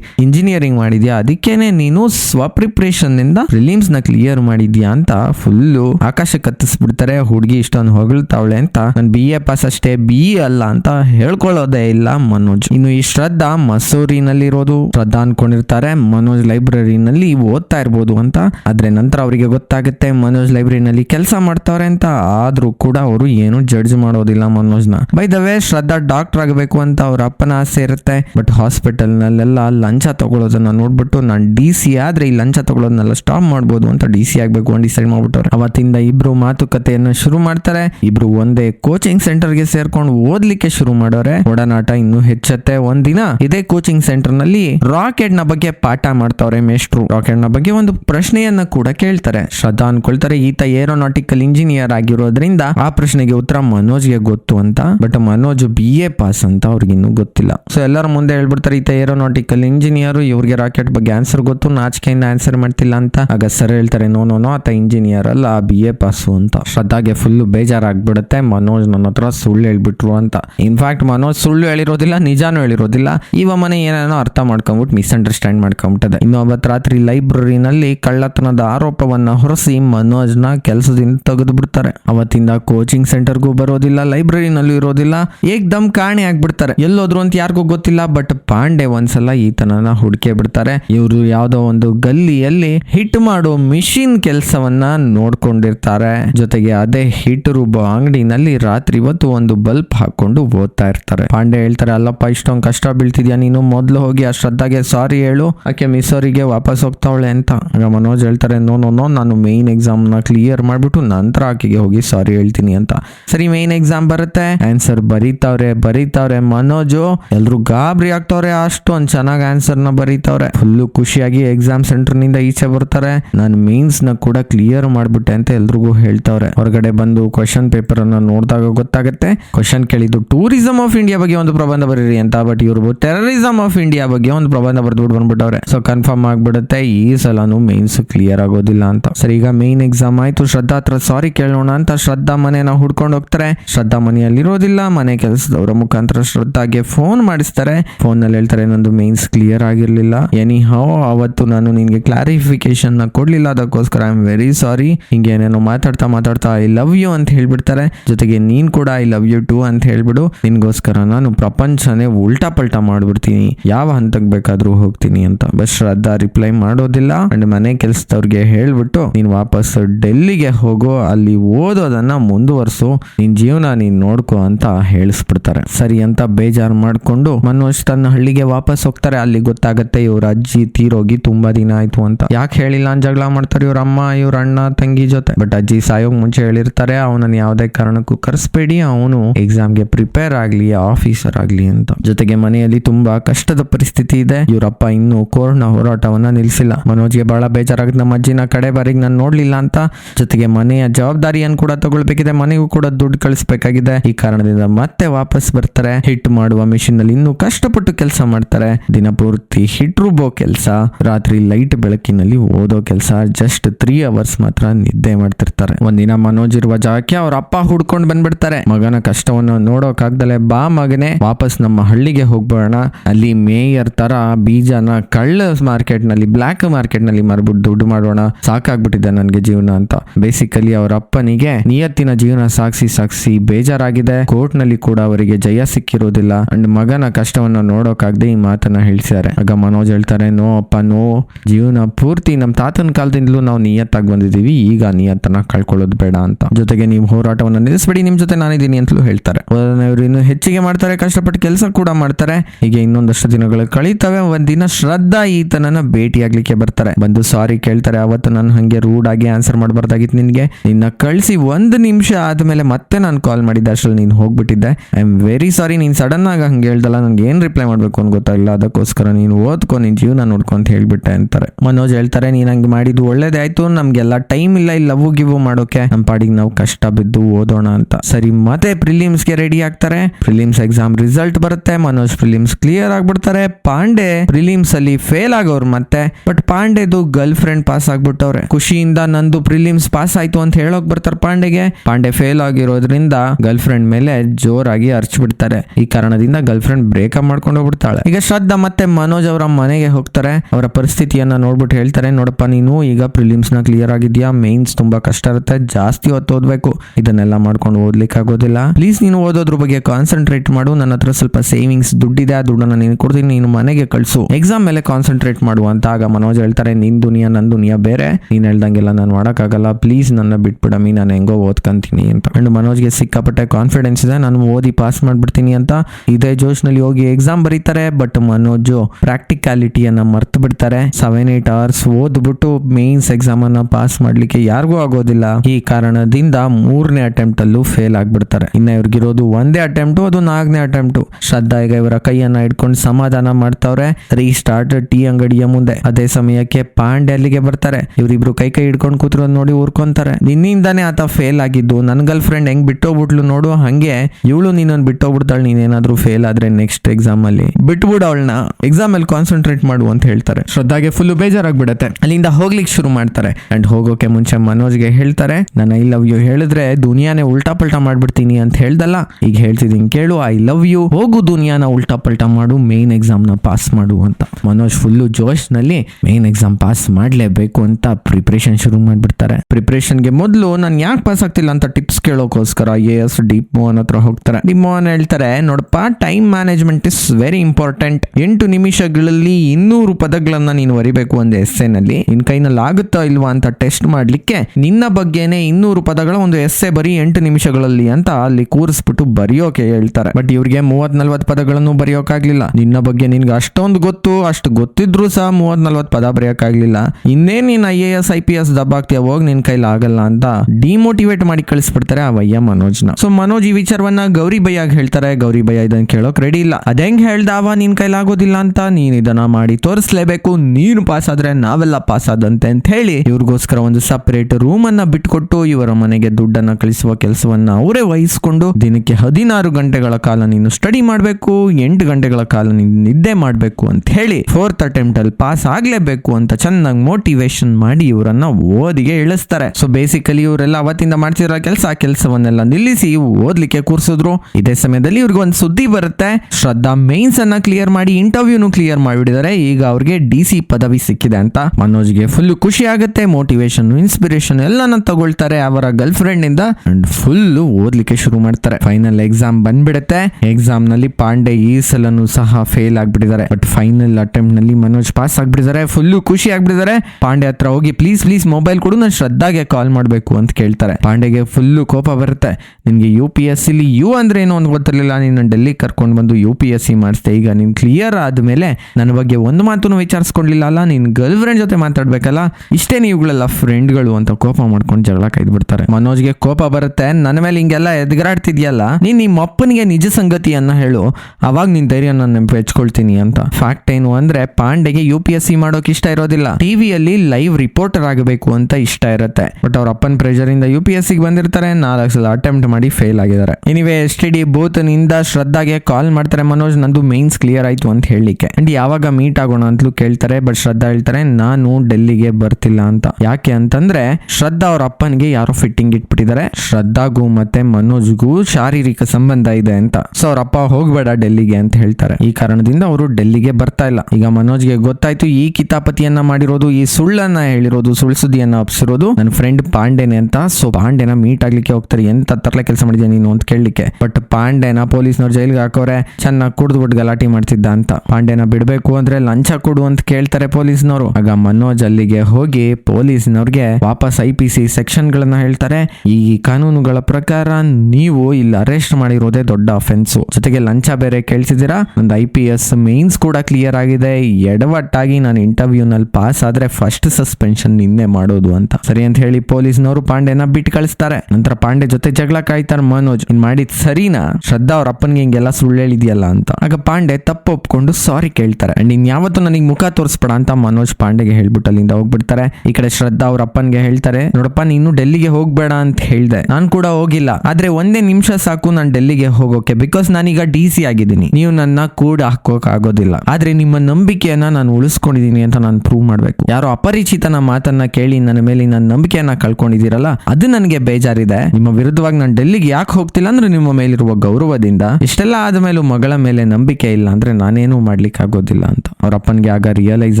ಇಂಜಿನಿಯರಿಂಗ್ ಮಾಡಿದ್ಯಾ? ಅದಕ್ಕೇನೆ ನೀನು ಸ್ವ ಪ್ರಿಪ್ರೇಷನ್ ಇಂದ ಪ್ರಿಲಿಮ್ಸ್ನ ಕ್ಲಿಯರ್ ಮಾಡಿದ್ಯಾ? ಅಂತ ಫುಲ್ಲು ಆಕಾಶ ಕತ್ತಿಸ್ಬಿಡ್ತಾರೆ. ಹುಡುಗಿ ಇಷ್ಟೊಂದು ಹೊಗಳ್ತಾವಳೆ ಅಂತ. ನಾನು ಬಿ ಎ ಪಾಸ್ ಅಷ್ಟೇ ಬಿ ಅಲ್ಲ ಅಂತ ಹೇಳ್ಕೊಳ್ಳೋದೇ ಇಲ್ಲ ಮನೋಜ್. ಇನ್ನು ಈ ಶ್ರದ್ಧಾ ಮಸೂರಿನಲ್ಲಿರೋದು. ಶ್ರದ್ಧಾ ಅನ್ಕೊಂಡಿರ್ತಾರೆ, ಮನೋಜ್ ಲೈಬ್ರರಿನಲ್ಲಿ ಓದ್ತಾ ಇರ್ಬೋದು ಅಂತ. ಆದ್ರೆ ನಂತರ ಅವರಿಗೆ ಗೊತ್ತಾಗುತ್ತೆ, ಮನೋಜ್ ಲೈಬ್ರರಿನಲ್ಲಿ ಕೆಲಸ ಮಾಡ್ತಾವ್ರೆ ಅಂತ ಆದ್ರೂ ಕೂಡ ಅವರು ಏನು ಜಡ್ಜ್ ಮಾಡೋದಿಲ್ಲ ಮನೋಜ್ನ. By the way Shraddha doctor ಆಗಬೇಕು ಅಂತ ಅವ್ರ ಅಪ್ಪನ ಆಸೆ ಇರುತ್ತೆ. ಬಟ್ ಹಾಸ್ಪಿಟಲ್ ನಲ್ಲೆಲ್ಲ ಲಂಚ ತಗೊಳ್ಳೋದನ್ನ ನೋಡ್ಬಿಟ್ಟು ನಾನು ಡಿ ಸಿ ಆದ್ರೆ ಈ ಲಂಚ ತಗೊಳ್ಳೋದನ್ನೆಲ್ಲ ಸ್ಟಾಪ್ ಮಾಡ್ಬೋದು ಅಂತ ಡಿ ಸಿ ಆಗ್ಬೇಕು ಅಂತ ಡಿಸೈಡ್ ಮಾಡ್ಬಿಟ್ಟವ್ರೆ. ಅವತ್ತಿಂದ ಇಬ್ರು ಮಾತುಕತೆಯನ್ನು ಶುರು ಮಾಡ್ತಾರೆ. ಇಬ್ರು ಒಂದೇ ಕೋಚಿಂಗ್ ಸೆಂಟರ್ಗೆ ಸೇರ್ಕೊಂಡು ಓದ್ಲಿಕ್ಕೆ ಶುರು ಮಾಡೋರೆ. ಒಡನಾಟ ಇನ್ನು ಹೆಚ್ಚತ್ತೆ. ಒಂದಿನ ಇದೇ ಕೋಚಿಂಗ್ ಸೆಂಟರ್ನಲ್ಲಿ ರಾಕೆಟ್ನ ಬಗ್ಗೆ ಪಾಠ ಮಾಡ್ತಾವ್ರೆ ಮೇಷ್ಟ್ರು. ರಾಕೆಟ್ನ ಬಗ್ಗೆ ಒಂದು ಪ್ರಶ್ನೆಯನ್ನ ಕೂಡ ಕೇಳ್ತಾರೆ. ಶ್ರದ್ಧಾ ಅನ್ಕೊಳ್ತಾರೆ, ಈತ ಏರೋನಾಟಿಕಲ್ ಇಂಜಿನಿಯರ್ ಆಗಿರೋದ್ರಿಂದ ಆ ಪ್ರಶ್ನೆಗೆ ಉತ್ತರ ಮನೋಜ್ಗೆ ಗೊತ್ತು ಅಂತ. But Manoj B A pass ಅಂತ ಅವ್ರಿಗಿನ್ನೂ ಗೊತ್ತಿಲ್ಲ. ಸೊ ಎಲ್ಲರ ಮುಂದೆ ಹೇಳ್ಬಿಡ್ತಾರೆ, ಈತ ಏರೋನಾಟಿಕಲ್ ಇಂಜಿನಿಯರ್ ಇವ್ರಿಗೆ ರಾಕೆಟ್ ಬಗ್ಗೆ ಆನ್ಸರ್ ಗೊತ್ತು, ನಾಚಿಕೆಯಿಂದ ಆನ್ಸರ್ ಮಾಡ್ತಿಲ್ಲ ಅಂತ. ಆಗ ಸರ್ ಹೇಳ್ತಾರೆ ನೋ ನೋ ನೋ ಆತ ಇಂಜಿನಿಯರ್ ಅಲ್ಲ ಬಿ ಎ ಪಾಸು ಅಂತ. ಶ್ರದ್ಧಾಗೆ ಫುಲ್ ಬೇಜಾರಾಗ್ಬಿಡುತ್ತೆ, ಮನೋಜ್ ನನ್ನ ಹತ್ರ ಸುಳ್ಳು ಹೇಳ್ಬಿಟ್ರು ಅಂತ. ಇನ್ಫ್ಯಾಕ್ಟ್ ಮನೋಜ್ ಸುಳ್ಳು ಹೇಳಿರೋದಿಲ್ಲ, ನಿಜಾನು ಹೇಳಿರೋದಿಲ್ಲ. ಇವ ಮನೆ ಏನೇನೋ ಅರ್ಥ ಮಾಡ್ಕೊಂಬಿಟ್ಟು ಮಿಸ್ಅಂಡರ್ಸ್ಟ್ಯಾಂಡ್ ಮಾಡ್ಕೊಂಬಿಟ್ಟದೆ. ಇನ್ನು ರಾತ್ರಿ ಲೈಬ್ರರಿನಲ್ಲಿ ಕಳ್ಳತನದ ಆರೋಪವನ್ನ ಹೊರಸಿ ಮನೋಜ್ನ ಕೆಲಸದಿಂದ ತೆಗೆದು ಬಿಡ್ತಾರೆ ಅವತ್ತಿಂದ ಕೋಚಿಂಗ್ ಸೆಂಟರ್ಗೂ ಬರೋದಿಲ್ಲ ಲೈಬ್ರರಿನಲ್ಲಿ ಇರೋದಿಲ್ಲ ಏಕ್ದಮ್ ಕಾಣೆ ಆಗ್ಬಿಡ್ತಾರೆ. ಎಲ್ಲೋದ್ರು ಅಂತ ಯಾರಿಗೂ ಗೊತ್ತಿಲ್ಲ ಬಟ್ ಪಾಂಡೆ ಒಂದ್ಸಲ ಈತನನ್ನ ಹುಡುಕೆ ಬಿಡ್ತಾರೆ. ಇವರು ಯಾವ್ದೋ ಒಂದು ಗಲ್ಲಿಯಲ್ಲಿ ಹಿಟ್ ಮಾಡೋ ಮಿಷಿನ್ ಕೆಲಸವನ್ನ ನೋಡ್ಕೊಂಡಿರ್ತಾರೆ. ಜೊತೆಗೆ ಅದೇ ಹಿಟ್ ರುಬ್ಬ ಅಂಗಡಿನಲ್ಲಿ ರಾತ್ರಿ ಇವತ್ತು ಒಂದು ಬಲ್ಬ್ ಹಾಕೊಂಡು ಓದ್ತಾ ಇರ್ತಾರೆ. ಪಾಂಡೆ ಹೇಳ್ತಾರೆ, ಅಲ್ಲಪ್ಪ, ಇಷ್ಟೊಂದು ಕಷ್ಟ ಬೀಳ್ತಿದ್ಯಾ ನೀನು? ಮೊದ್ಲು ಹೋಗಿ ಆ ಶ್ರದ್ಧಾಗೆ ಸಾರಿ ಹೇಳು. ಆಕೆ ಮಿಸ್ಸರಿಗೆ ವಾಪಸ್ ಹೋಗ್ತಾವಳೆ ಅಂತ. ಮನೋಜ್ ಹೇಳ್ತಾರೆ ನೋ ನೋ ನೋ ನಾನು ಮೇನ್ ಎಕ್ಸಾಮ್ನ ಕ್ಲಿಯರ್ ಮಾಡ್ಬಿಟ್ಟು ನಂತರ ಆಕೆಗೆ ಹೋಗಿ ಸಾರಿ ಹೇಳ್ತೀನಿ ಅಂತ. ಸರಿ ಮೇನ್ ಎಕ್ಸಾಮ್ ಬರುತ್ತೆ. ಆನ್ಸರ್ ಬರೀತಾವ್ರೆ ಬರೀತಾವ್ರೆ ಮನೋಜು. ಎಲ್ರು ಗಾಬರಿ ಆಗ್ತಾವ್ರೆ ಅಷ್ಟೊಂದ್ ಚೆನ್ನಾಗಿ ಆನ್ಸರ್ನ ಬರೀತಾವ್ರೆ. ಫುಲ್ಲು ಖುಷಿಯಾಗಿ ಎಕ್ಸಾಮ್ ಸೆಂಟರ್ನಿಂದ ಈಚೆ ಬರ್ತಾರೆ. ನಾನು ಮೀನ್ಸ್ನ ಕೂಡ ಕ್ಲಿಯರ್ ಮಾಡ್ಬಿಟ್ಟೆ ಅಂತ ಎಲ್ರಿಗೂ ಹೇಳ್ತಾವ್ರೆ. ಹೊರಗಡೆ ಬಂದು ಕ್ವಶನ್ ಪೇಪರ್ ಅನ್ನ ನೋಡಿದಾಗ ಗೊತ್ತಾಗುತ್ತೆ. ಕ್ವಶನ್ ಕೇಳಿದ್ದು ಟೂರಿಸಂ ಆಫ್ ಇಂಡಿಯಾ ಬಗ್ಗೆ ಒಂದು ಪ್ರಬಂಧ ಬರೀರಿ ಅಂತ ಬಟ್ ಇವ್ರು ಟೆರರಿಸಂ ಆಫ್ ಇಂಡಿಯಾ ಬಗ್ಗೆ ಒಂದು ಪ್ರಬಂಧ ಬರೆದ್ಬಿಟ್ಟು ಬಂದ್ಬಿಟ್ಟವ್ರೆ. ಸೊ ಕನ್ಫರ್ಮ್ ಆಗ್ಬಿಡುತ್ತೆ. ಈ ಸಲನು ಮೇನ್ಸ್ ಕ್ಲಿಯರ್ ಆಗೋದಿಲ್ಲ ಅಂತ. ಸರಿ, ಈಗ ಮೇನ್ ಎಕ್ಸಾಮ್ ಆಯ್ತು. ಶ್ರದ್ಧಾ ಹತ್ರ ಸಾರಿ ಕೇಳೋಣ ಅಂತ ಶ್ರದ್ಧಾ ಮನೆನ ಹುಡ್ಕೊಂಡು ಹೋಗ್ತಾರೆ. ಶ್ರದ್ಧಾ ಮನೆಯಲ್ಲಿ ಇರೋದಿಲ್ಲ, ಮನೆ ಕೆಲಸದವರ ಮುಖಾಂತರ ಶ್ರದ್ಧಾಗೆ ಫೋನ್ ಮಾಡಿಸ್ತಾರೆ. ಫೋನ್ನಲ್ಲಿ ಹೇಳ್ತಾರೆ, ನಂದು ಮೇನ್ಸ್ ಕ್ಲಿಯರ್ ಆಗಿರ್ಲಿಲ್ಲ. ಎನಿ ಹೌ ಅವತ್ತು ನಾನು ನಿನ್ಗೆ ಕ್ಲಾರಿಫಿಕೇಶನ್ನ ಕೊಡ್ಲಿಲ್ಲ, ಅದಕ್ಕೋಸ್ಕರ ಐ ಆಮ್ ವೆರಿ ಸಾರಿ ಹಿಂಗೆ ಏನೇನೋ ಮಾತಾಡ್ತಾ ಮಾತಾಡ್ತಾ ಐ ಲವ್ ಯು ಅಂತ ಹೇಳ್ಬಿಡ್ತಾರೆ. ಜೊತೆಗೆ, ನೀನ್ ಕೂಡ ಐ ಲವ್ ಯು ಟು ಅಂತ ಹೇಳ್ಬಿಡು. ನಿನ್ಗೋಸ್ಕರ ನಾನು ಪ್ರಪಂಚನೇ ಉಲ್ಟಾ ಪಲ್ಟಾ ಮಾಡ್ಬಿಡ್ತೀನಿ. ಯಾವ ಹಂತಕ್ಕೆ ಬೇಕಾದ್ರೂ ಹೋಗ್ತೀನಿ ಅಂತ. ಬಸ್ ಶ್ರದ್ಧಾ ರಿಪ್ಲೈ ಮಾಡೋದಿಲ್ಲ. ಅಂಡ್ ಮನೆ ಕೆಲಸದವ್ರಿಗೆ ಹೇಳ್ಬಿಟ್ಟು, ನೀನ್ ವಾಪಸ್ ಡೆಲ್ಲಿಗೆ ಹೋಗು, ಅಲ್ಲಿ ಓದೋದನ್ನ ಮುಂದುವರಿಸು, ನಿನ್ ಜೀವನ ನೀನ್ ನೋಡ್ಕೋ ಅಂತ ಹೇಳಿಸ್ಬಿಡ್ತಾರೆ. ಸರಿ ಅಂತ ಬೇಜಾರು ಮಾಡ್ಕೊಂಡು ಮನೋಜ್ ತನ್ನ ಹಳ್ಳಿಗೆ ವಾಪಸ್ ಹೋಗ್ತಾರೆ. ಅಲ್ಲಿ ಗೊತ್ತಾಗತ್ತೆ ಇವ್ರ ಅಜ್ಜಿ ತೀರೋಗಿ ತುಂಬಾ ದಿನ ಆಯ್ತು ಅಂತ. ಯಾಕೆ ಹೇಳಿಲ್ಲ ಅಂತ ಜಗಳ ಮಾಡ್ತಾರೆ ಇವ್ರ ಅಮ್ಮ, ಇವ್ರ ಅಣ್ಣ, ತಂಗಿ ಜೊತೆ. ಬಟ್ ಅಜ್ಜಿ ಸಾಯೋಗ್ ಮುಂಚೆ ಹೇಳಿರ್ತಾರೆ, ಅವನನ್ನ ಯಾವುದೇ ಕಾರಣಕ್ಕೂ ಕರೆಸ್ಬೇಡಿ. ಅವನು ಎಕ್ಸಾಮ್ಗೆ ಪ್ರಿಪೇರ್ ಆಗ್ಲಿ ಆಫೀಸರ್ ಆಗ್ಲಿ ಅಂತ. ಜೊತೆಗೆ ಮನೆಯಲ್ಲಿ ತುಂಬಾ ಕಷ್ಟದ ಪರಿಸ್ಥಿತಿ ಇದೆ. ಇವರಪ್ಪ ಇನ್ನೂ ಕೋರ್ನ ಹೋರಾಟವನ್ನ ನಿಲ್ಸಿಲ್ಲ. ಮನೋಜ್ಗೆ ಬಹಳ ಬೇಜಾರಾಗುತ್ತೆ ನಮ್ಮ ಅಜ್ಜಿನ ಕಡೆ ಬಾರಿಗೆ ನಾನು ನೋಡ್ಲಿಲ್ಲ ಅಂತ. ಜೊತೆಗೆ ಮನೆಯ ಜವಾಬ್ದಾರಿಯನ್ನು ಕೂಡ ತಗೊಳ್ಬೇಕಿದೆ, ಮನೆಗೂ ಕೂಡ ದುಡ್ಡು ಕಳಿಸಬೇಕಾಗಿದೆ. ಈ ಕಾರಣದಿಂದ ಮತ್ತೆ ವಾಪಸ್ ಬರ್ತಾರೆ, ಹಿಟ್ ಮಾಡುವ ಮಿಷಿನ್ನಲ್ಲಿ ಇನ್ನೂ ಕಷ್ಟಪಟ್ಟು ಕೆಲಸ ಮಾಡ್ತಾರೆ. ದಿನ ಪೂರ್ತಿ ಹಿಟ್ ರುಬ್ಬೋ ಕೆಲಸ, ರಾತ್ರಿ ಲೈಟ್ ಬೆಳಕಿನಲ್ಲಿ ಓದೋ ಕೆಲಸ ಜಸ್ಟ್ ತ್ರೀ ಅವರ್ಸ್ ಮಾತ್ರ ನಿದ್ದೆ ಮಾಡ್ತಿರ್ತಾರೆ. ಒಂದಿನ ಮನೋಜ್ ಇರುವ ಜಾಗಕ್ಕೆ ಅವ್ರ ಅಪ್ಪ ಹುಡ್ಕೊಂಡು ಬಂದ್ಬಿಡ್ತಾರೆ. ಮಗನ ಕಷ್ಟವನ್ನು ನೋಡೋಕಾಗ್ದಲೆ ಬಾ ಮಗನೇ, ವಾಪಸ್ ನಮ್ಮ ಹಳ್ಳಿಗೆ ಹೋಗ್ಬೋಣ ಅಲ್ಲಿ ಮೇಯರ್ ತರ ಬೀಜನ ಕಳ್ಳ ಮಾರ್ಕೆಟ್ನಲ್ಲಿ ಬ್ಲಾಕ್ ಮಾರ್ಕೆಟ್ನಲ್ಲಿ ಮಾರ್ಬಿಟ್ಟು ದುಡ್ಡು ಮಾಡೋಣ. ಸಾಕಾಗ್ಬಿಟ್ಟಿದೆ ನನ್ಗೆ ಜೀವನ ಅಂತ. ಬೇಸಿಕಲಿ ಅವರ ಅಪ್ಪನಿಗೆ ನಿಯತ್ತಿನ ಜೀವನ ಸಾಕ್ಷಿ ಸಾಕ್ಷಿ ಬೇಜಾರಾಗಿದೆ. ಕೋರ್ಟ್ನಲ್ಲಿ ಕೂಡ ಅವರಿಗೆ ಜಯ ಸಿಕ್ಕಿರೋದಿಲ್ಲ. ಅಂಡ್ ಮಗನ ಕಷ್ಟವನ್ನ ನೋಡೋಕಾಗದೆ ಈ ಮಾತನ್ನ ಹೇಳ್ಸಿದ್ದಾರೆ. ಆಗ ಮನೋಜ್ ಹೇಳ್ತಾರೆ, ನೋ ಅಪ್ಪ, ನೋ. ಜೀವನ ಪೂರ್ತಿ ನಮ್ಮ ತಾತನ ಕಾಲದಿಂದಲೂ ನಾವು ನಿಯತ್ತಾಗಿ ಬಂದಿದ್ದೀವಿ. ಈಗ ನಿಯತ್ತನ್ನ ಕಳ್ಕೊಳ್ಳೋದು ಬೇಡ ಅಂತ. ಜೊತೆಗೆ ನೀವು ಹೋರಾಟವನ್ನ ನಿಲ್ಲಿಸಬೇಡಿ. ನಿಮ್ ಜೊತೆ ನಾನಿದ್ದೀನಿ ಅಂತಲೂ ಹೇಳ್ತಾರೆ. ಇವರು ಇನ್ನು ಹೆಚ್ಚಿಗೆ ಮಾಡ್ತಾರೆ, ಕಷ್ಟಪಟ್ಟು ಕೆಲಸ ಕೂಡ ಮಾಡ್ತಾರೆ. ಹೀಗೆ ಇನ್ನೊಂದಷ್ಟು ದಿನಗಳು ಕಳೀತವೆ. ಒಂದಿನ ಶ್ರದ್ಧಾ ಈತನನ್ನ ಭೇಟಿಯಾಗ್ಲಿಕ್ಕೆ ಬರ್ತಾರೆ. ಬಂದು ಸಾರಿ ಕೇಳ್ತಾರೆ. ಅವತ್ತು ನಾನು ಹಂಗೆ ರೂಡ್ ಆಗಿ ಆನ್ಸರ್ ಮಾಡಬಾರ್ದಾಗಿತ್ತು. ಆಗಿತ್ತು ನಿನ್ಗೆ. ನಿನ್ನ ಕಳಿಸಿ ಒಂದು ನಿಮಿಷ ಆದಮೇಲೆ ಮತ್ತೆ ನಾನು ಕಾಲ್ ಮಾಡಿದ್ದೆ. ಅಷ್ಟ್ರಲ್ಲಿ ನೀನು ಹೋಗ್ಬಿಟ್ಟಿದ್ದೆ. ಐ ಆಮ್ ವೆರಿ ಸಾರಿ ನೀನು ಸಡನ್ ಆಗಿ ಹಂಗೆ ಹೇಳ್ದಲ್ಲ ನನಗೆ ಏನು ರಿಪ್ಲೈ ಮಾಡಬೇಕು ಅಂತ ಗೊತ್ತಾಗಿಲ್ಲ ಅದಕ್ಕೋಸ್ಕರ ನೀನು ಓದ್ಕೊ, ನಿನ್ ಜೀವನ ನೋಡ್ಕೊಂತ ಹೇಳ್ಬಿಟ್ಟೆ ಅಂತಾರೆ. ಮನೋಜ್ ಹೇಳ್ತಾರೆ, ನೀನು ಹಂಗೆ ಮಾಡಿದ್ದು ಒಳ್ಳೇದೇ ಆಯ್ತು. ನಮ್ಗೆಲ್ಲ ಟೈಮ್ ಇಲ್ಲ ಇಲ್ಲಿ ಲವ್ ಗಿವ್ ಮಾಡೋಕೆ. ನಮ್ಮ ಪಾಡಿಗೆ ನಾವು ಕಷ್ಟ ಬಿದ್ದು ಓದೋಣ ಅಂತ. ಸರಿ, ಮತ್ತೆ ಪ್ರಿಲಿಮ್ಸ್ಗೆ ರೆಡಿ ಆಗ್ತಾರೆ. ಪ್ರಿಲಿಮ್ಸ್ ಎಕ್ಸಾಮ್ ರಿಸಲ್ಟ್ ಬರುತ್ತೆ. ಮನೋಜ್ ಪ್ರಿಲಿಮ್ಸ್ ಕ್ಲಿಯರ್ ಆಗ್ಬಿಡ್ತಾರೆ. ಪಾಂಡೆ ಪ್ರಿಲಿಮ್ಸ್ ಅಲ್ಲಿ ಫೇಲ್ ಆಗೋರು ಮತ್ತೆ. ಬಟ್ ಪಾಂಡೆದು ಗರ್ಲ್ ಫ್ರೆಂಡ್ ಪಾಸ್ ಆಗ್ಬಿಟ್ಟವ್ರೆ. ಖುಷಿಯಿಂದ ನಂದು ಪ್ರಿಲಿಮ್ಸ್ ಪಾಸ್ ಆಯ್ತು ಅಂತ ಹೇಳೋಕ್ ಬರ್ತಾರೆ ಪಾಂಡೆಗೆ. ಪಾಂಡೆ ಫೇಲ್ ಆಗಿರೋದ್ರಿಂದ ಗರ್ಲ್ ಫ್ರೆಂಡ್ ಮೇಲೆ ಜೋರಾಗಿ ಅರ್ಚ್ ಬಿಡ್ತಾರೆ ಈ ಕಾರಣದಿಂದ ಗರ್ಲ್ ಫ್ರೆಂಡ್ ಬ್ರೇಕಪ್ ಮಾಡ್ಕೊಂಡು ಹೋಗ್ಬಿಡ್ತಾಳೆ. ಈಗ ಶ್ರದ್ಧಾ ಮತ್ತೆ ಮನೋಜ್ ಅವರ ಮನೆಗೆ ಹೋಗ್ತಾರೆ. ಅವರ ಪರಿಸ್ಥಿತಿಯನ್ನ ನೋಡ್ಬಿಟ್ಟು ಹೇಳ್ತಾರೆ, ನೋಡಪ್ಪ ನೀನು ಈಗ ಪ್ರಿಲಿಮ್ಸ್ನ ಕ್ಲಿಯರ್ ಆಗಿದ್ಯಾ? ಮೇನ್ಸ್ ತುಂಬಾ ಕಷ್ಟ ಇರುತ್ತೆ, ಜಾಸ್ತಿ ಹೊತ್ತು ಓದ್ಬೇಕು. ಇದನ್ನೆಲ್ಲ ಮಾಡ್ಕೊಂಡು ಓದ್ಲಿಕ್ಕೆ ಆಗೋದಿಲ್ಲ. ಪ್ಲೀಸ್ ನೀನು ಓದೋದ್ರ ಬಗ್ಗೆ ಕಾನ್ಸಂಟ್ರೇಟ್ ಮಾಡು. ನನ್ನ ಹತ್ರ ಸ್ವಲ್ಪ ಸೇವಿಂಗ್ಸ್ ದುಡ್ಡಿದೆ, ಆ ದುಡ್ಡನ್ನ ನೀನು ಕೊಡ್ತೀನಿ, ನೀನು ಮನೆಗೆ ಕಳಿಸು. ಎಕ್ಸಾಮ್ ಮೇಲೆ ಕಾನ್ಸಂಟ್ರೇಟ್ ಮಾಡು ಅಂತ ಆಗ ಮನೋಜ್ ಹೇಳ್ತಾರೆ, ನಿನ್ ದುನಿಯಾ, ನನ್ ದುನಿಯಾ ಬೇರೆ. ನೀನ್ ಹೇಳ್ದಂಗೆಲ್ಲ ನಾನು ಮಾಡೋಕ್ಕಾಗಲ್ಲ ಪ್ಲೀಸ್ ನನ್ನ ಬಿಟ್ಬಿಡಮಿ ನಾನು ಹೆಂಗೋ ಓದ್ಕೊಂತೀನಿ ಅಂತ. ಅಂಡ್ ಮನೋಜ್ಗೆ ಸಿಕ್ಕಾಪಟ್ಟೆ ಕಾನ್ಫಿಡೆನ್ಸ್ ಇದೆ, ನಾನು ಓದಿ ಪಾಸ್ ಮಾಡ್ಬಿಡ್ತೀನಿ ಅಂತ. ಇದೇ ಜೋಶ್ನಲ್ಲಿ ಹೋಗಿ ಎಕ್ಸಾಮ್ ಬರೀತಾರೆ ಬಟ್ ಮನೋಜ್ ಪ್ರಾಕ್ಟಿಕಾಲಿಟಿಯನ್ನು ಮರ್ತು ಬಿಡ್ತಾರೆ. ಸೆವೆನ್ ಏಟ್ ಅವರ್ಸ್ ಓದ್ಬಿಟ್ಟು ಮೇನ್ಸ್ ಎಕ್ಸಾಮ್ ಅನ್ನ ಪಾಸ್ ಮಾಡ್ಲಿಕ್ಕೆ ಯಾರಿಗೂ ಆಗೋದಿಲ್ಲ. ಈ ಕಾರಣದಿಂದ ಮೂರನೇ ಅಟೆಂಪ್ಟ್ ಅಲ್ಲೂ ಫೇಲ್ ಆಗ್ಬಿಡ್ತಾರೆ. ಇನ್ನ ಇವ್ರಿಗಿರೋದು ಒಂದೇ ಅಟೆಂಪ್ಟು ಅದು ನಾಲ್ಕನೇ ಅಟೆಂಪ್ಟು ಶ್ರದ್ಧಾ ಈಗ ಇವರ ಕೈಯನ್ನ ಇಟ್ಕೊಂಡು ಸಮಾಧಾನ ಮಾಡ್ತಾವ್ರೆ. ರೀಸ್ಟಾರ್ಟ್ ಟೀ ಅಂಗಡಿಯ ಮುಂದೆ. ಅದೇ ಸಮಯಕ್ಕೆ ಪಾಂಡೆ ಅಲ್ಲಿಗೆ ಬರ್ತಾರೆ. ಇವರಿಬ್ರು ಕೈ ಕೈ ಹಿಡ್ಕೊಂಡು ಕೂತಿರೋದು ನೋಡಿ ಊರ್ಕೊಂತಾರೆ ನಿನ್ನಿಂದಾನೇ ಆತ ಫೇಲ್ ಆಗಿದ್ದು. ನನ್ನ ಗರ್ಲ್ ಫ್ರೆಂಡ್ ಹೆಂಗ್ ಬಿಟ್ಟೋಗ್ಬಿಟ್ಲು ನೋಡು. ಹಂಗೆ ಇವಳು ನೀನೊಂದು ಬಿಟ್ಟೋಗ್ಬಿಡ್ತಾಳೆ ನೀನೇನಾದ್ರೂ ಫೇಲ್ ಆದ್ರೆ ನೆಕ್ಸ್ಟ್ ಎಕ್ಸಾಮ್ ಅಲ್ಲಿ. ಬಿಟ್ಬಿಡು ಅವಳನ್ನ. ಎಕ್ಸಾಮ್ ಅಲ್ಲಿ ಕಾನ್ಸಂಟ್ರೇಟ್ ಮಾಡು ಅಂತ ಹೇಳ್ತಾರೆ. ಶ್ರದ್ಧಾಗೆ ಫುಲ್ ಬೇಜಾರಾಗ್ಬಿಡತ್ತೆ. ಅಲ್ಲಿಂದ ಹೋಗ್ಲಿಕ್ಕೆ ಶುರು ಮಾಡ್ತಾರೆ. ಅಂಡ್ ಹೋಗೋಕೆ ಮುಂಚೆ ಮನೋಜ್ಗೆ ಹೇಳ್ತಾರೆ ನಾನು ಐ ಲವ್ ಯು ಹೇಳಿದ್ರೆ ದುನಿಯಾನೇ ಉಲ್ಟಾ ಪಲ್ಟಾ ಮಾಡ್ಬಿಡ್ತೀನಿ ಅಂತ ಹೇಳ್ದಲ್ಲ. ಈಗ ಹೇಳ್ತಿದ್ದೀನಿ ಕೇಳು ಐ ಲವ್ ಯು ಹೋಗು ದುನಿಯಾನ ಉಲ್ಟಾ ಪಲ್ಟಾ ಮಾಡು ಮೇನ್ ಎಕ್ಸಾಮ್ನ ಪಾಸ್ ಮಾಡು ಅಂತ. ಮನೋಜ್ ಫುಲ್ಲು ಜೋಶ್ನಲ್ಲಿ ಮೇನ್ ಎಕ್ಸಾಮ್ ಪಾಸ್ ಮಾಡ್ಲೇಬೇಕು ಅಂತ ಪ್ರಿಪ್ರೇಷನ್ ಶುರು ಮಾಡ್ಬಿಡ್ತಾರೆ. ಪ್ರಿಪ್ರೇಷನ್ಗೆ ಮೊದಲು ನಾನು ಯಾಕೆ ಪಾಸ್ ಆಗ್ತಿಲ್ಲ ಅಂತ ಟಿಪ್ಸ್ ಕೇಳೋಕೋಸ್ಕರ ಎ ಎಸ್ ಡಿಪ್ ಮೋಹನ್ ಹತ್ರ ಹೋಗ್ತಾರೆ. ಡಿಪ್ ಮೋಹನ್ ಹೇಳ್ತಾರೆ, ನೋಡಪ್ಪ time management is very important ಎಂಟು ನಿಮಿಷಗಳಲ್ಲಿ ಇನ್ನೂರು ಪದಗಳನ್ನ ನೀನು ಬರಿಬೇಕು ಒಂದು ಎಸ್ನಲ್ಲಿ ನಿನ್ ಕೈನಲ್ಲಿ ಆಗುತ್ತಾ ಇಲ್ವಾ ಅಂತ ಟೆಸ್ಟ್ ಮಾಡ್ಲಿಕ್ಕೆ ನಿನ್ನ ಬಗ್ಗೆನೆ ಇನ್ನೂರು ಪದಗಳ ಒಂದು ಎಸ್ಸೆ ಬರೀ ಎಂಟು ನಿಮಿಷಗಳಲ್ಲಿ ಅಂತ ಅಲ್ಲಿ ಕೂರಿಸ್ಬಿಟ್ಟು ಬರೆಯೋಕೆ ಹೇಳ್ತಾರೆ. ಬಟ್ ಇವ್ರಿಗೆ ಮೂವತ್ ನಲ್ವತ್ ಪದಗಳನ್ನು ಬರೆಯೋಕಾಗ್ಲಿಲ್ಲ. ನಿನ್ನ ಬಗ್ಗೆ ನಿನ್ಗೆ ಅಷ್ಟೊಂದು ಗೊತ್ತು, ಅಷ್ಟು ಗೊತ್ತಿದ್ರು ಸಹ ಮೂವತ್ ನಲ್ವತ್ ಪದ ಬರೆಯೋಕಾಗ್ಲಿಲ್ಲ. ಇನ್ನೇ ನೀನ್ I A S I P S ದಬ್ಬಾಗ್ತೀಯ, ಹೋಗಿ ನಿನ್ ಕೈಲಿ ಆಗಲ್ಲ ಅಂತ ಡಿಮೋಟಿವೇಟ್ ಮಾಡಿ ಕಳಿಸ್ಬಿಡ್ತಾರೆ ಆ ವಯ್ಯ ಮನೋಜ್ನ. ಸೊ ಮನೋಜ್ ಈ ವಿಚಾರವನ್ನ ಗೌರಿ ಬೈಯಾಗ್ ಹೇಳ್ತಾರೆ. ಗೌರಿ ಬಯ್ಯ ಇದನ್ನ ಕೇಳೋಕ್ ರೆಡಿ ಇಲ್ಲ. ಅದೆಂಗ್ ಹೇಳ್ದಾವ, ನಿನ್ ಕೈಲಾಗೋದಿಲ್ಲ ಅಂತ ನೀನ್ ಇದನ್ನ ಮಾಡಿ ತೋರಿಸ್ಲೇಬೇಕು. ನೀನು ಪಾಸ್ ಆದ್ರೆ ನಾವೆಲ್ಲ ಪಾಸ್ ಆದಂತೆ ಅಂತ ಹೇಳಿ ಇವ್ರಿಗೋಸ್ಕರ ಒಂದು ಸಪರೇಟ್ ರೂಮ್ ಅನ್ನ ಬಿಟ್ಕೊಟ್ಟು ಇವರ ಮನೆಗೆ ದುಡ್ಡನ್ನ ಕಳಿಸುವ ಕೆಲಸವನ್ನ ಅವರೇ ವಹಿಸ್ಕೊಂಡು ದಿನಕ್ಕೆ ಹದಿನಾರು ಗಂಟೆಗಳ ಕಾಲ ನೀನು ಸ್ಟಡಿ ಮಾಡಬೇಕು, ಎಂಟು ಗಂಟೆಗಳ ಕಾಲ ನೀನು ನಿದ್ದೆ ಮಾಡಬೇಕು ಅಂತ ಹೇಳಿ ಫೋರ್ತ್ ಅಟೆಂಪ್ಟ್ ಅಲ್ಲಿ ಪಾಸ್ ಆಗ್ಲೇಬೇಕು ಅಂತ ಚೆನ್ನಾಗಿ ಮೋಟಿವೇಶನ್ ಮಾಡಿ ಇವರನ್ನ ಓದಿಗೆ ಇಳಿಸ್ತಾರೆ. ಸೊ ಬೇಸಿಕಲಿ ಇವರೆಲ್ಲ ಅವತ್ತಿಂದ ಮಾಡ್ತಿರೋ ಕೆಲಸ ಕೆಲಸವನ್ನೆಲ್ಲ ನಿಲ್ಲಿಸಿ ಓದ್ಲಿಕ್ಕೆ ಕೂರಿಸಿದ್ರು. ಇದೇ ಸಮಯದಲ್ಲಿ ಇವ್ರಿಗೆ ಒಂದು ಸುದ್ದಿ ಬರುತ್ತೆ. ಶ್ರದ್ಧಾ ಮೇನ್ಸ್ ಅನ್ನ ಕ್ಲಿಯರ್ ಮಾಡಿ ಇಂಟರ್ವ್ಯೂನು ಕ್ಲಿಯರ್ ಮಾಡಿಬಿಟ್ಟಿದ್ದಾರೆ. ಈಗ ಅವ್ರಿಗೆ ಡಿ ಸಿ ಪದವಿ ಸಿಕ್ಕಿದೆ ಅಂತ ಮನೋಜ್ಗೆ ಫುಲ್ ಖುಷಿ ಆಗುತ್ತೆ. ಮೋಟಿವೇಶನ್ ಇನ್ಸ್ಪಿರೇಷನ್ ಎಲ್ಲಾನ ತಗೊಳ್ತಾರೆ ಅವರ ಗರ್ಲ್ ಫ್ರೆಂಡ್ ಇಂದ ಅಂಡ್ ಫುಲ್ ಓದ್ಲಿಕ್ಕೆ ಶುರು ಮಾಡ್ತಾರೆ. ಫೈನಲ್ ಎಕ್ಸಾಮ್ ಬಂದ್ಬಿಡುತ್ತೆ. ಎಕ್ಸಾಮ್ನಲ್ಲಿ ಪಾಂಡೆ ಈ ಸಲನು ಸಹ ಫೇಲ್ ಆಗ್ಬಿಟ್ಟಿದ್ದಾರೆ. ಬಟ್ ಫೈನಲ್ ಅಟೆಂಪ್ಟ್ನಲ್ಲಿ ಮನೋಜ್ ಪಾಸ್ ಆಗ್ಬಿಟ್ಟಿದ್ದಾರೆ. ಫುಲ್ ಖುಷಿ ಆಗ್ಬಿಟ್ಟಿದ್ದಾರೆ. ಪಾಂಡೆ ಹತ್ರ ಹೋಗಿ ಪ್ಲೀಸ್ ಪ್ಲೀಸ್ ಮೊಬೈಲ್ ಕೊಡು. ನಾನು ಶ್ರದ್ಧಾಗೆ ಕಾಲ್ ಮಾಡಬೇಕು ಅಂತ ಕೇಳ್ತಾರೆ. ಪಾಂಡೆಗೆ ಫುಲ್ಲು ಕೋಪ ಬರುತ್ತೆ. ನಿನಗೆ ಯು ಪಿ ಎಸ್ ಸಿಲಿ ಯು ಅಂದ್ರೆ ಏನು ಅಂತ ಗೊತ್ತಿರಲಿಲ್ಲ. ನೀನು ಡೆಲ್ಲಿ ಕರ್ಕೊಂಡು ಬಂದು ಯು ಪಿ ಎಸ್ ಸಿ ಮಾಡಿಸ್ದೆ. ಈಗ ನೀನು ಕ್ಲಿಯರ್ ಆದ್ಮೇಲೆ ನನ್ನ ಬಗ್ಗೆ ಒಂದು ಮಾತನ್ನು ವಿಚಾರಿಸ್ಕೊಂಡಿಲ್ಲ ಅಲ್ಲ. ನಿನ್ ಗರ್ಲ್ ಫ್ರೆಂಡ್ ಜೊತೆ ಮಾತಾಡ್ಬೇಕಲ್ಲ. ಇಷ್ಟೇ ನೀವುಗಳೆಲ್ಲ ಫ್ರೆಂಡ್ಗಳು ಅಂತ ಕೋಪ ಮಾಡ್ಕೊಂಡು ಜಗಳ ಕೈದ್ಬಿಡ್ತಾರೆ ಮನೋಜ್ಗೆ ಕೋಪ ಬರುತ್ತೆ. ನನ್ನ ಮೇಲೆ ಹಿಂಗೆಲ್ಲ ಎದ್ಗಾಡ್ತಿದ್ಯಲ್ಲ ನೀನ್ ನಿಮ್ಮ ಅಪ್ಪನಿಗೆ ನಿಜ ಸಂಗತಿಯನ್ನ ಹೇಳು. ಅವಾಗ ನಿನ್ ಧೈರ್ಯ ನಾನು ಹೆಚ್ಕೊಳ್ತೀನಿ ಅಂತ. ಫ್ಯಾಕ್ಟ್ ಏನು ಅಂದ್ರೆ ಪಾಂಡೆಗೆ ಯು ಪಿ ಎಸ್ ಸಿ ಮಾಡೋಕೆ ಇಷ್ಟ ಇರೋದಿಲ್ಲ. ಟಿವಿಯಲ್ಲಿ ಲೈವ್ ರಿಪೋರ್ಟರ್ ಆಗಬೇಕು ಅಂತ ಇಷ್ಟ ಇರುತ್ತೆ. ಬಟ್ ಅವ್ರ ಅಪ್ಪನ ಪ್ರೆಷರ್ ಇಂದ ಯು ಪಿ ಎಸ್ ಸಿಗೆ ಬಂದಿರ್ತಾರೆ. ನಾಲ್ಕು ಸಲ ಅಟೆಂಪ್ಟ್ ಮಾಡಿ ಫೇಲ್ ಆಗಿದ್ದಾರೆ. ಇನಿವೆ ಎಸ್ ಟಿ ಡಿ ಬೂತ್ನಿಂದ ಶ್ರದ್ಧಾಗೆ ಕಾಲ್ ಮಾಡ್ತಾರೆ ಮನೋಜ್. ನಂದು ಮೇನ್ಸ್ ಕ್ಲಿಯರ್ ಆಯ್ತು ಅಂತ ಹೇಳಲಿಕ್ಕೆ. ಅಂಡ್ ಯಾವಾಗ ಮೀಟ್ ಆಗೋಣ ಅಂತಲೂ ಕೇಳ್ತಾರೆ. ಬಟ್ ಶ್ರದ್ಧಾ ಹೇಳ್ತಾರೆ, ನಾನು ಡೆಲ್ಲಿಗೆ ಬರ್ತಿಲ್ಲ ಅಂತ. ಯಾಕೆ ಅಂತಂದ್ರೆ, ಶ್ರದ್ಧಾ ಅವ್ರ ಅಪ್ಪನಿಗೆ ಯಾರೋ ಫಿಟ್ಟಿಂಗ್ ಇಟ್ಬಿಟ್ಟಿದ್ದಾರೆ. ಶ್ರದ್ಧಾಗೂ ಮತ್ತೆ ಮನೋಜ್ಗೂ ಶಾರೀರಿಕ ಸಂಬಂಧ ಇದೆ ಅಂತ. ಸೊ ಅವ್ರ ಅಪ್ಪ ಹೋಗ್ಬೇಡ ಡೆಲ್ಲಿಗೆ ಅಂತ ಹೇಳ್ತಾರೆ. ಈ ಕಾರಣದಿಂದ ಅವರು ಡೆಲ್ಲಿಗೆ ಬರ್ತಾ ಇಲ್ಲ. ಈಗ ಮನೋಜ್ಗೆ ಗೊತ್ತಾಯ್ತು, ಈ ಕಿತಾಪತಿಯನ್ನ ಮಾಡಿರೋದು, ಈ ಸುಳ್ಳನ್ನ ಹೇಳಿರೋದು ಸುಳ್ಸುದಿಯನ್ನ ಸುದ್ದಿಯನ್ನ ನನ್ನ ಫ್ರೆಂಡ್ ಪಾಂಡೆನೆ ಅಂತ. ಸೊ ಪಾಂಡೆನ ಮೀಟ್ ಆಗ್ಲಿಕ್ಕೆ ಹೋಗ್ತಾರೆ. ಎಂತ ತರಲೆ ಕೆಲಸ ಮಾಡಿದ್ಯಾ ನೀನು ಅಂತ ಕೇಳಲಿಕ್ಕೆ. ಬಟ್ ಪಾಂಡೆನ ಪೊಲೀಸ್ನವ್ರು ಜೈಲ್ಗೆ ಹಾಕೋರೆ, ಚೆನ್ನಾಗಿ ಕುಡಿದ್ಬಿಟ್ಟು ಗಲಾಟೆ ಮಾಡ್ತಿದ್ದ ಅಂತ. ಪಾಂಡೆನ ಬಿಡಬೇಕು ಅಂದ್ರೆ ಲಂಚ ಕೊಡು ಅಂತ ಕೇಳ್ತಾರೆ ಪೊಲೀಸ್ನವರು. ಆಗ ಮನೋಜ್ ಅಲ್ಲಿಗೆ ಹೋಗಿ ಪೊಲೀಸ್ನವ್ರಿಗೆ ವಾಪಸ್ ಐ ಪಿ ಸಿ ಸೆಕ್ಷನ್ ಗಳನ್ನ ಹೇಳ್ತಾರೆ. ಈ ಕಾನೂನುಗಳ ಪ್ರಕಾರ ನೀವು ಇಲ್ಲಿ ಅರೆಸ್ಟ್ ಮಾಡಿರೋದೇ ದೊಡ್ಡ ಅಫೆನ್ಸ್ ಜೊತೆಗೆ ಲಂಚ ಬೇರೆ ಕೇಳಿಸಿದಿರಾ ಒಂದು ಐ ಪಿ ಎಸ್ ಮೇನ್ಸ್ ಕೂಡ ಕ್ಲಿಯರ್ ಆಗಿದೆ. ಎಡವಟ್ಟಾಗಿ ನಾನು ಇಂಟರ್ವ್ಯೂ ನಲ್ಲಿ ಪಾಸ್ ಆದ್ರೆ ಫಸ್ಟ್ ಸಸ್ಪೆನ್ಷನ್ ನಿನ್ನೆ ಮಾಡೋದು ಅಂತ. ಸರಿ ಅಂತ ಅಂತ ಹೇಳಿ ಪೊಲೀಸ್ನವರು ಪಾಂಡೆನ ಬಿಟ್ಟು ಕಳಿಸ್ತಾರೆ. ನಂತರ ಪಾಂಡೆ ಜೊತೆ ಜಗಳ ಕಾಯ್ತಾರೆ ಮನೋಜ್. ಇನ್ ಮಾಡಿದ್ ಸರಿನಾ? ಶ್ರದ್ಧಾ ಅವ್ರ ಅಪ್ಪನ್ಗೆ ಹಿಂಗೆಲ್ಲ ಸುಳ್ಳು ಹೇಳಿದ್ಯಲ್ಲ ಅಂತ. ಆಗ ಪಾಂಡೆ ತಪ್ಪು ಒಪ್ಕೊಂಡು ಸಾರಿ ಕೇಳ್ತಾರೆ. ಅಂಡ್ ಇನ್ ಯಾವತ್ತೂ ನನಗೆ ಮುಖ ತೋರಿಸ್ಬೇಡ ಅಂತ ಮನೋಜ್ ಪಾಂಡೆಗೆ ಹೇಳ್ಬಿಟ್ಟು ಅಲ್ಲಿಂದ ಹೋಗ್ಬಿಡ್ತಾರೆ. ಈ ಕಡೆ ಶ್ರದ್ಧಾ ಅವ್ರ ಅಪ್ಪನ್ಗೆ ಹೇಳ್ತಾರೆ, ನೋಡಪ್ಪ, ನೀನು ಡೆಲ್ಲಿಗೆ ಹೋಗ್ಬೇಡ ಅಂತ ಹೇಳ್ದೆ. ನಾನು ಕೂಡ ಹೋಗಿಲ್ಲ. ಆದ್ರೆ ಒಂದೇ ನಿಮಿಷ ಸಾಕು ನಾನು ಡೆಲ್ಲಿಗೆ ಹೋಗೋಕೆ. ಬಿಕಾಸ್ ನಾನೀಗ ಡಿ ಸಿ ಆಗಿದ್ದೀನಿ. ನೀವು ನನ್ನ ಕೂಡ ಹಾಕೋಕ್ ಆಗೋದಿಲ್ಲ. ಆದ್ರೆ ನಿಮ್ಮ ನಂಬಿಕೆಯನ್ನ ನಾನು ಉಳಿಸ್ಕೊಂಡಿದ್ದೀನಿ ಅಂತ ನಾನು ಪ್ರೂವ್ ಮಾಡ್ಬೇಕು. ಯಾರೋ ಅಪರಿಚಿತನ ಮಾತನ್ನ ಕೇಳಿ ನನ್ನ ಮೇಲೆ ನನ್ನ ನಂಬಿಕೆಯನ್ನ ಕಳ್ಕೊಂಡಿದ್ದೀರಲ್ಲ, ಅದು ನನಗೆ ಬೇಜಾರಿದೆ. ನಿಮ್ಮ ವಿರುದ್ಧವಾಗಿ ನಾನು ಡೆಲ್ಲಿಗೆ ಯಾಕೆ ಹೋಗ್ತಿಲ್ಲ ಅಂದ್ರೆ ನಿಮ್ಮ ಮೇಲಿರುವ ಗೌರವದಿಂದ. ಇಷ್ಟೆಲ್ಲ ಆದ್ಮೇಲೂ ಮಗಳ ಮೇಲೆ ನಂಬಿಕೆ ಇಲ್ಲ ಅಂದ್ರೆ ನಾನೇನು ಮಾಡ್ಲಿಕ್ಕೆ ಆಗೋದಿಲ್ಲ ಅಂತ. ಅವ್ರ ಅಪ್ಪನ್ಗೆ ಆಗ ರಿಯಲೈಸ್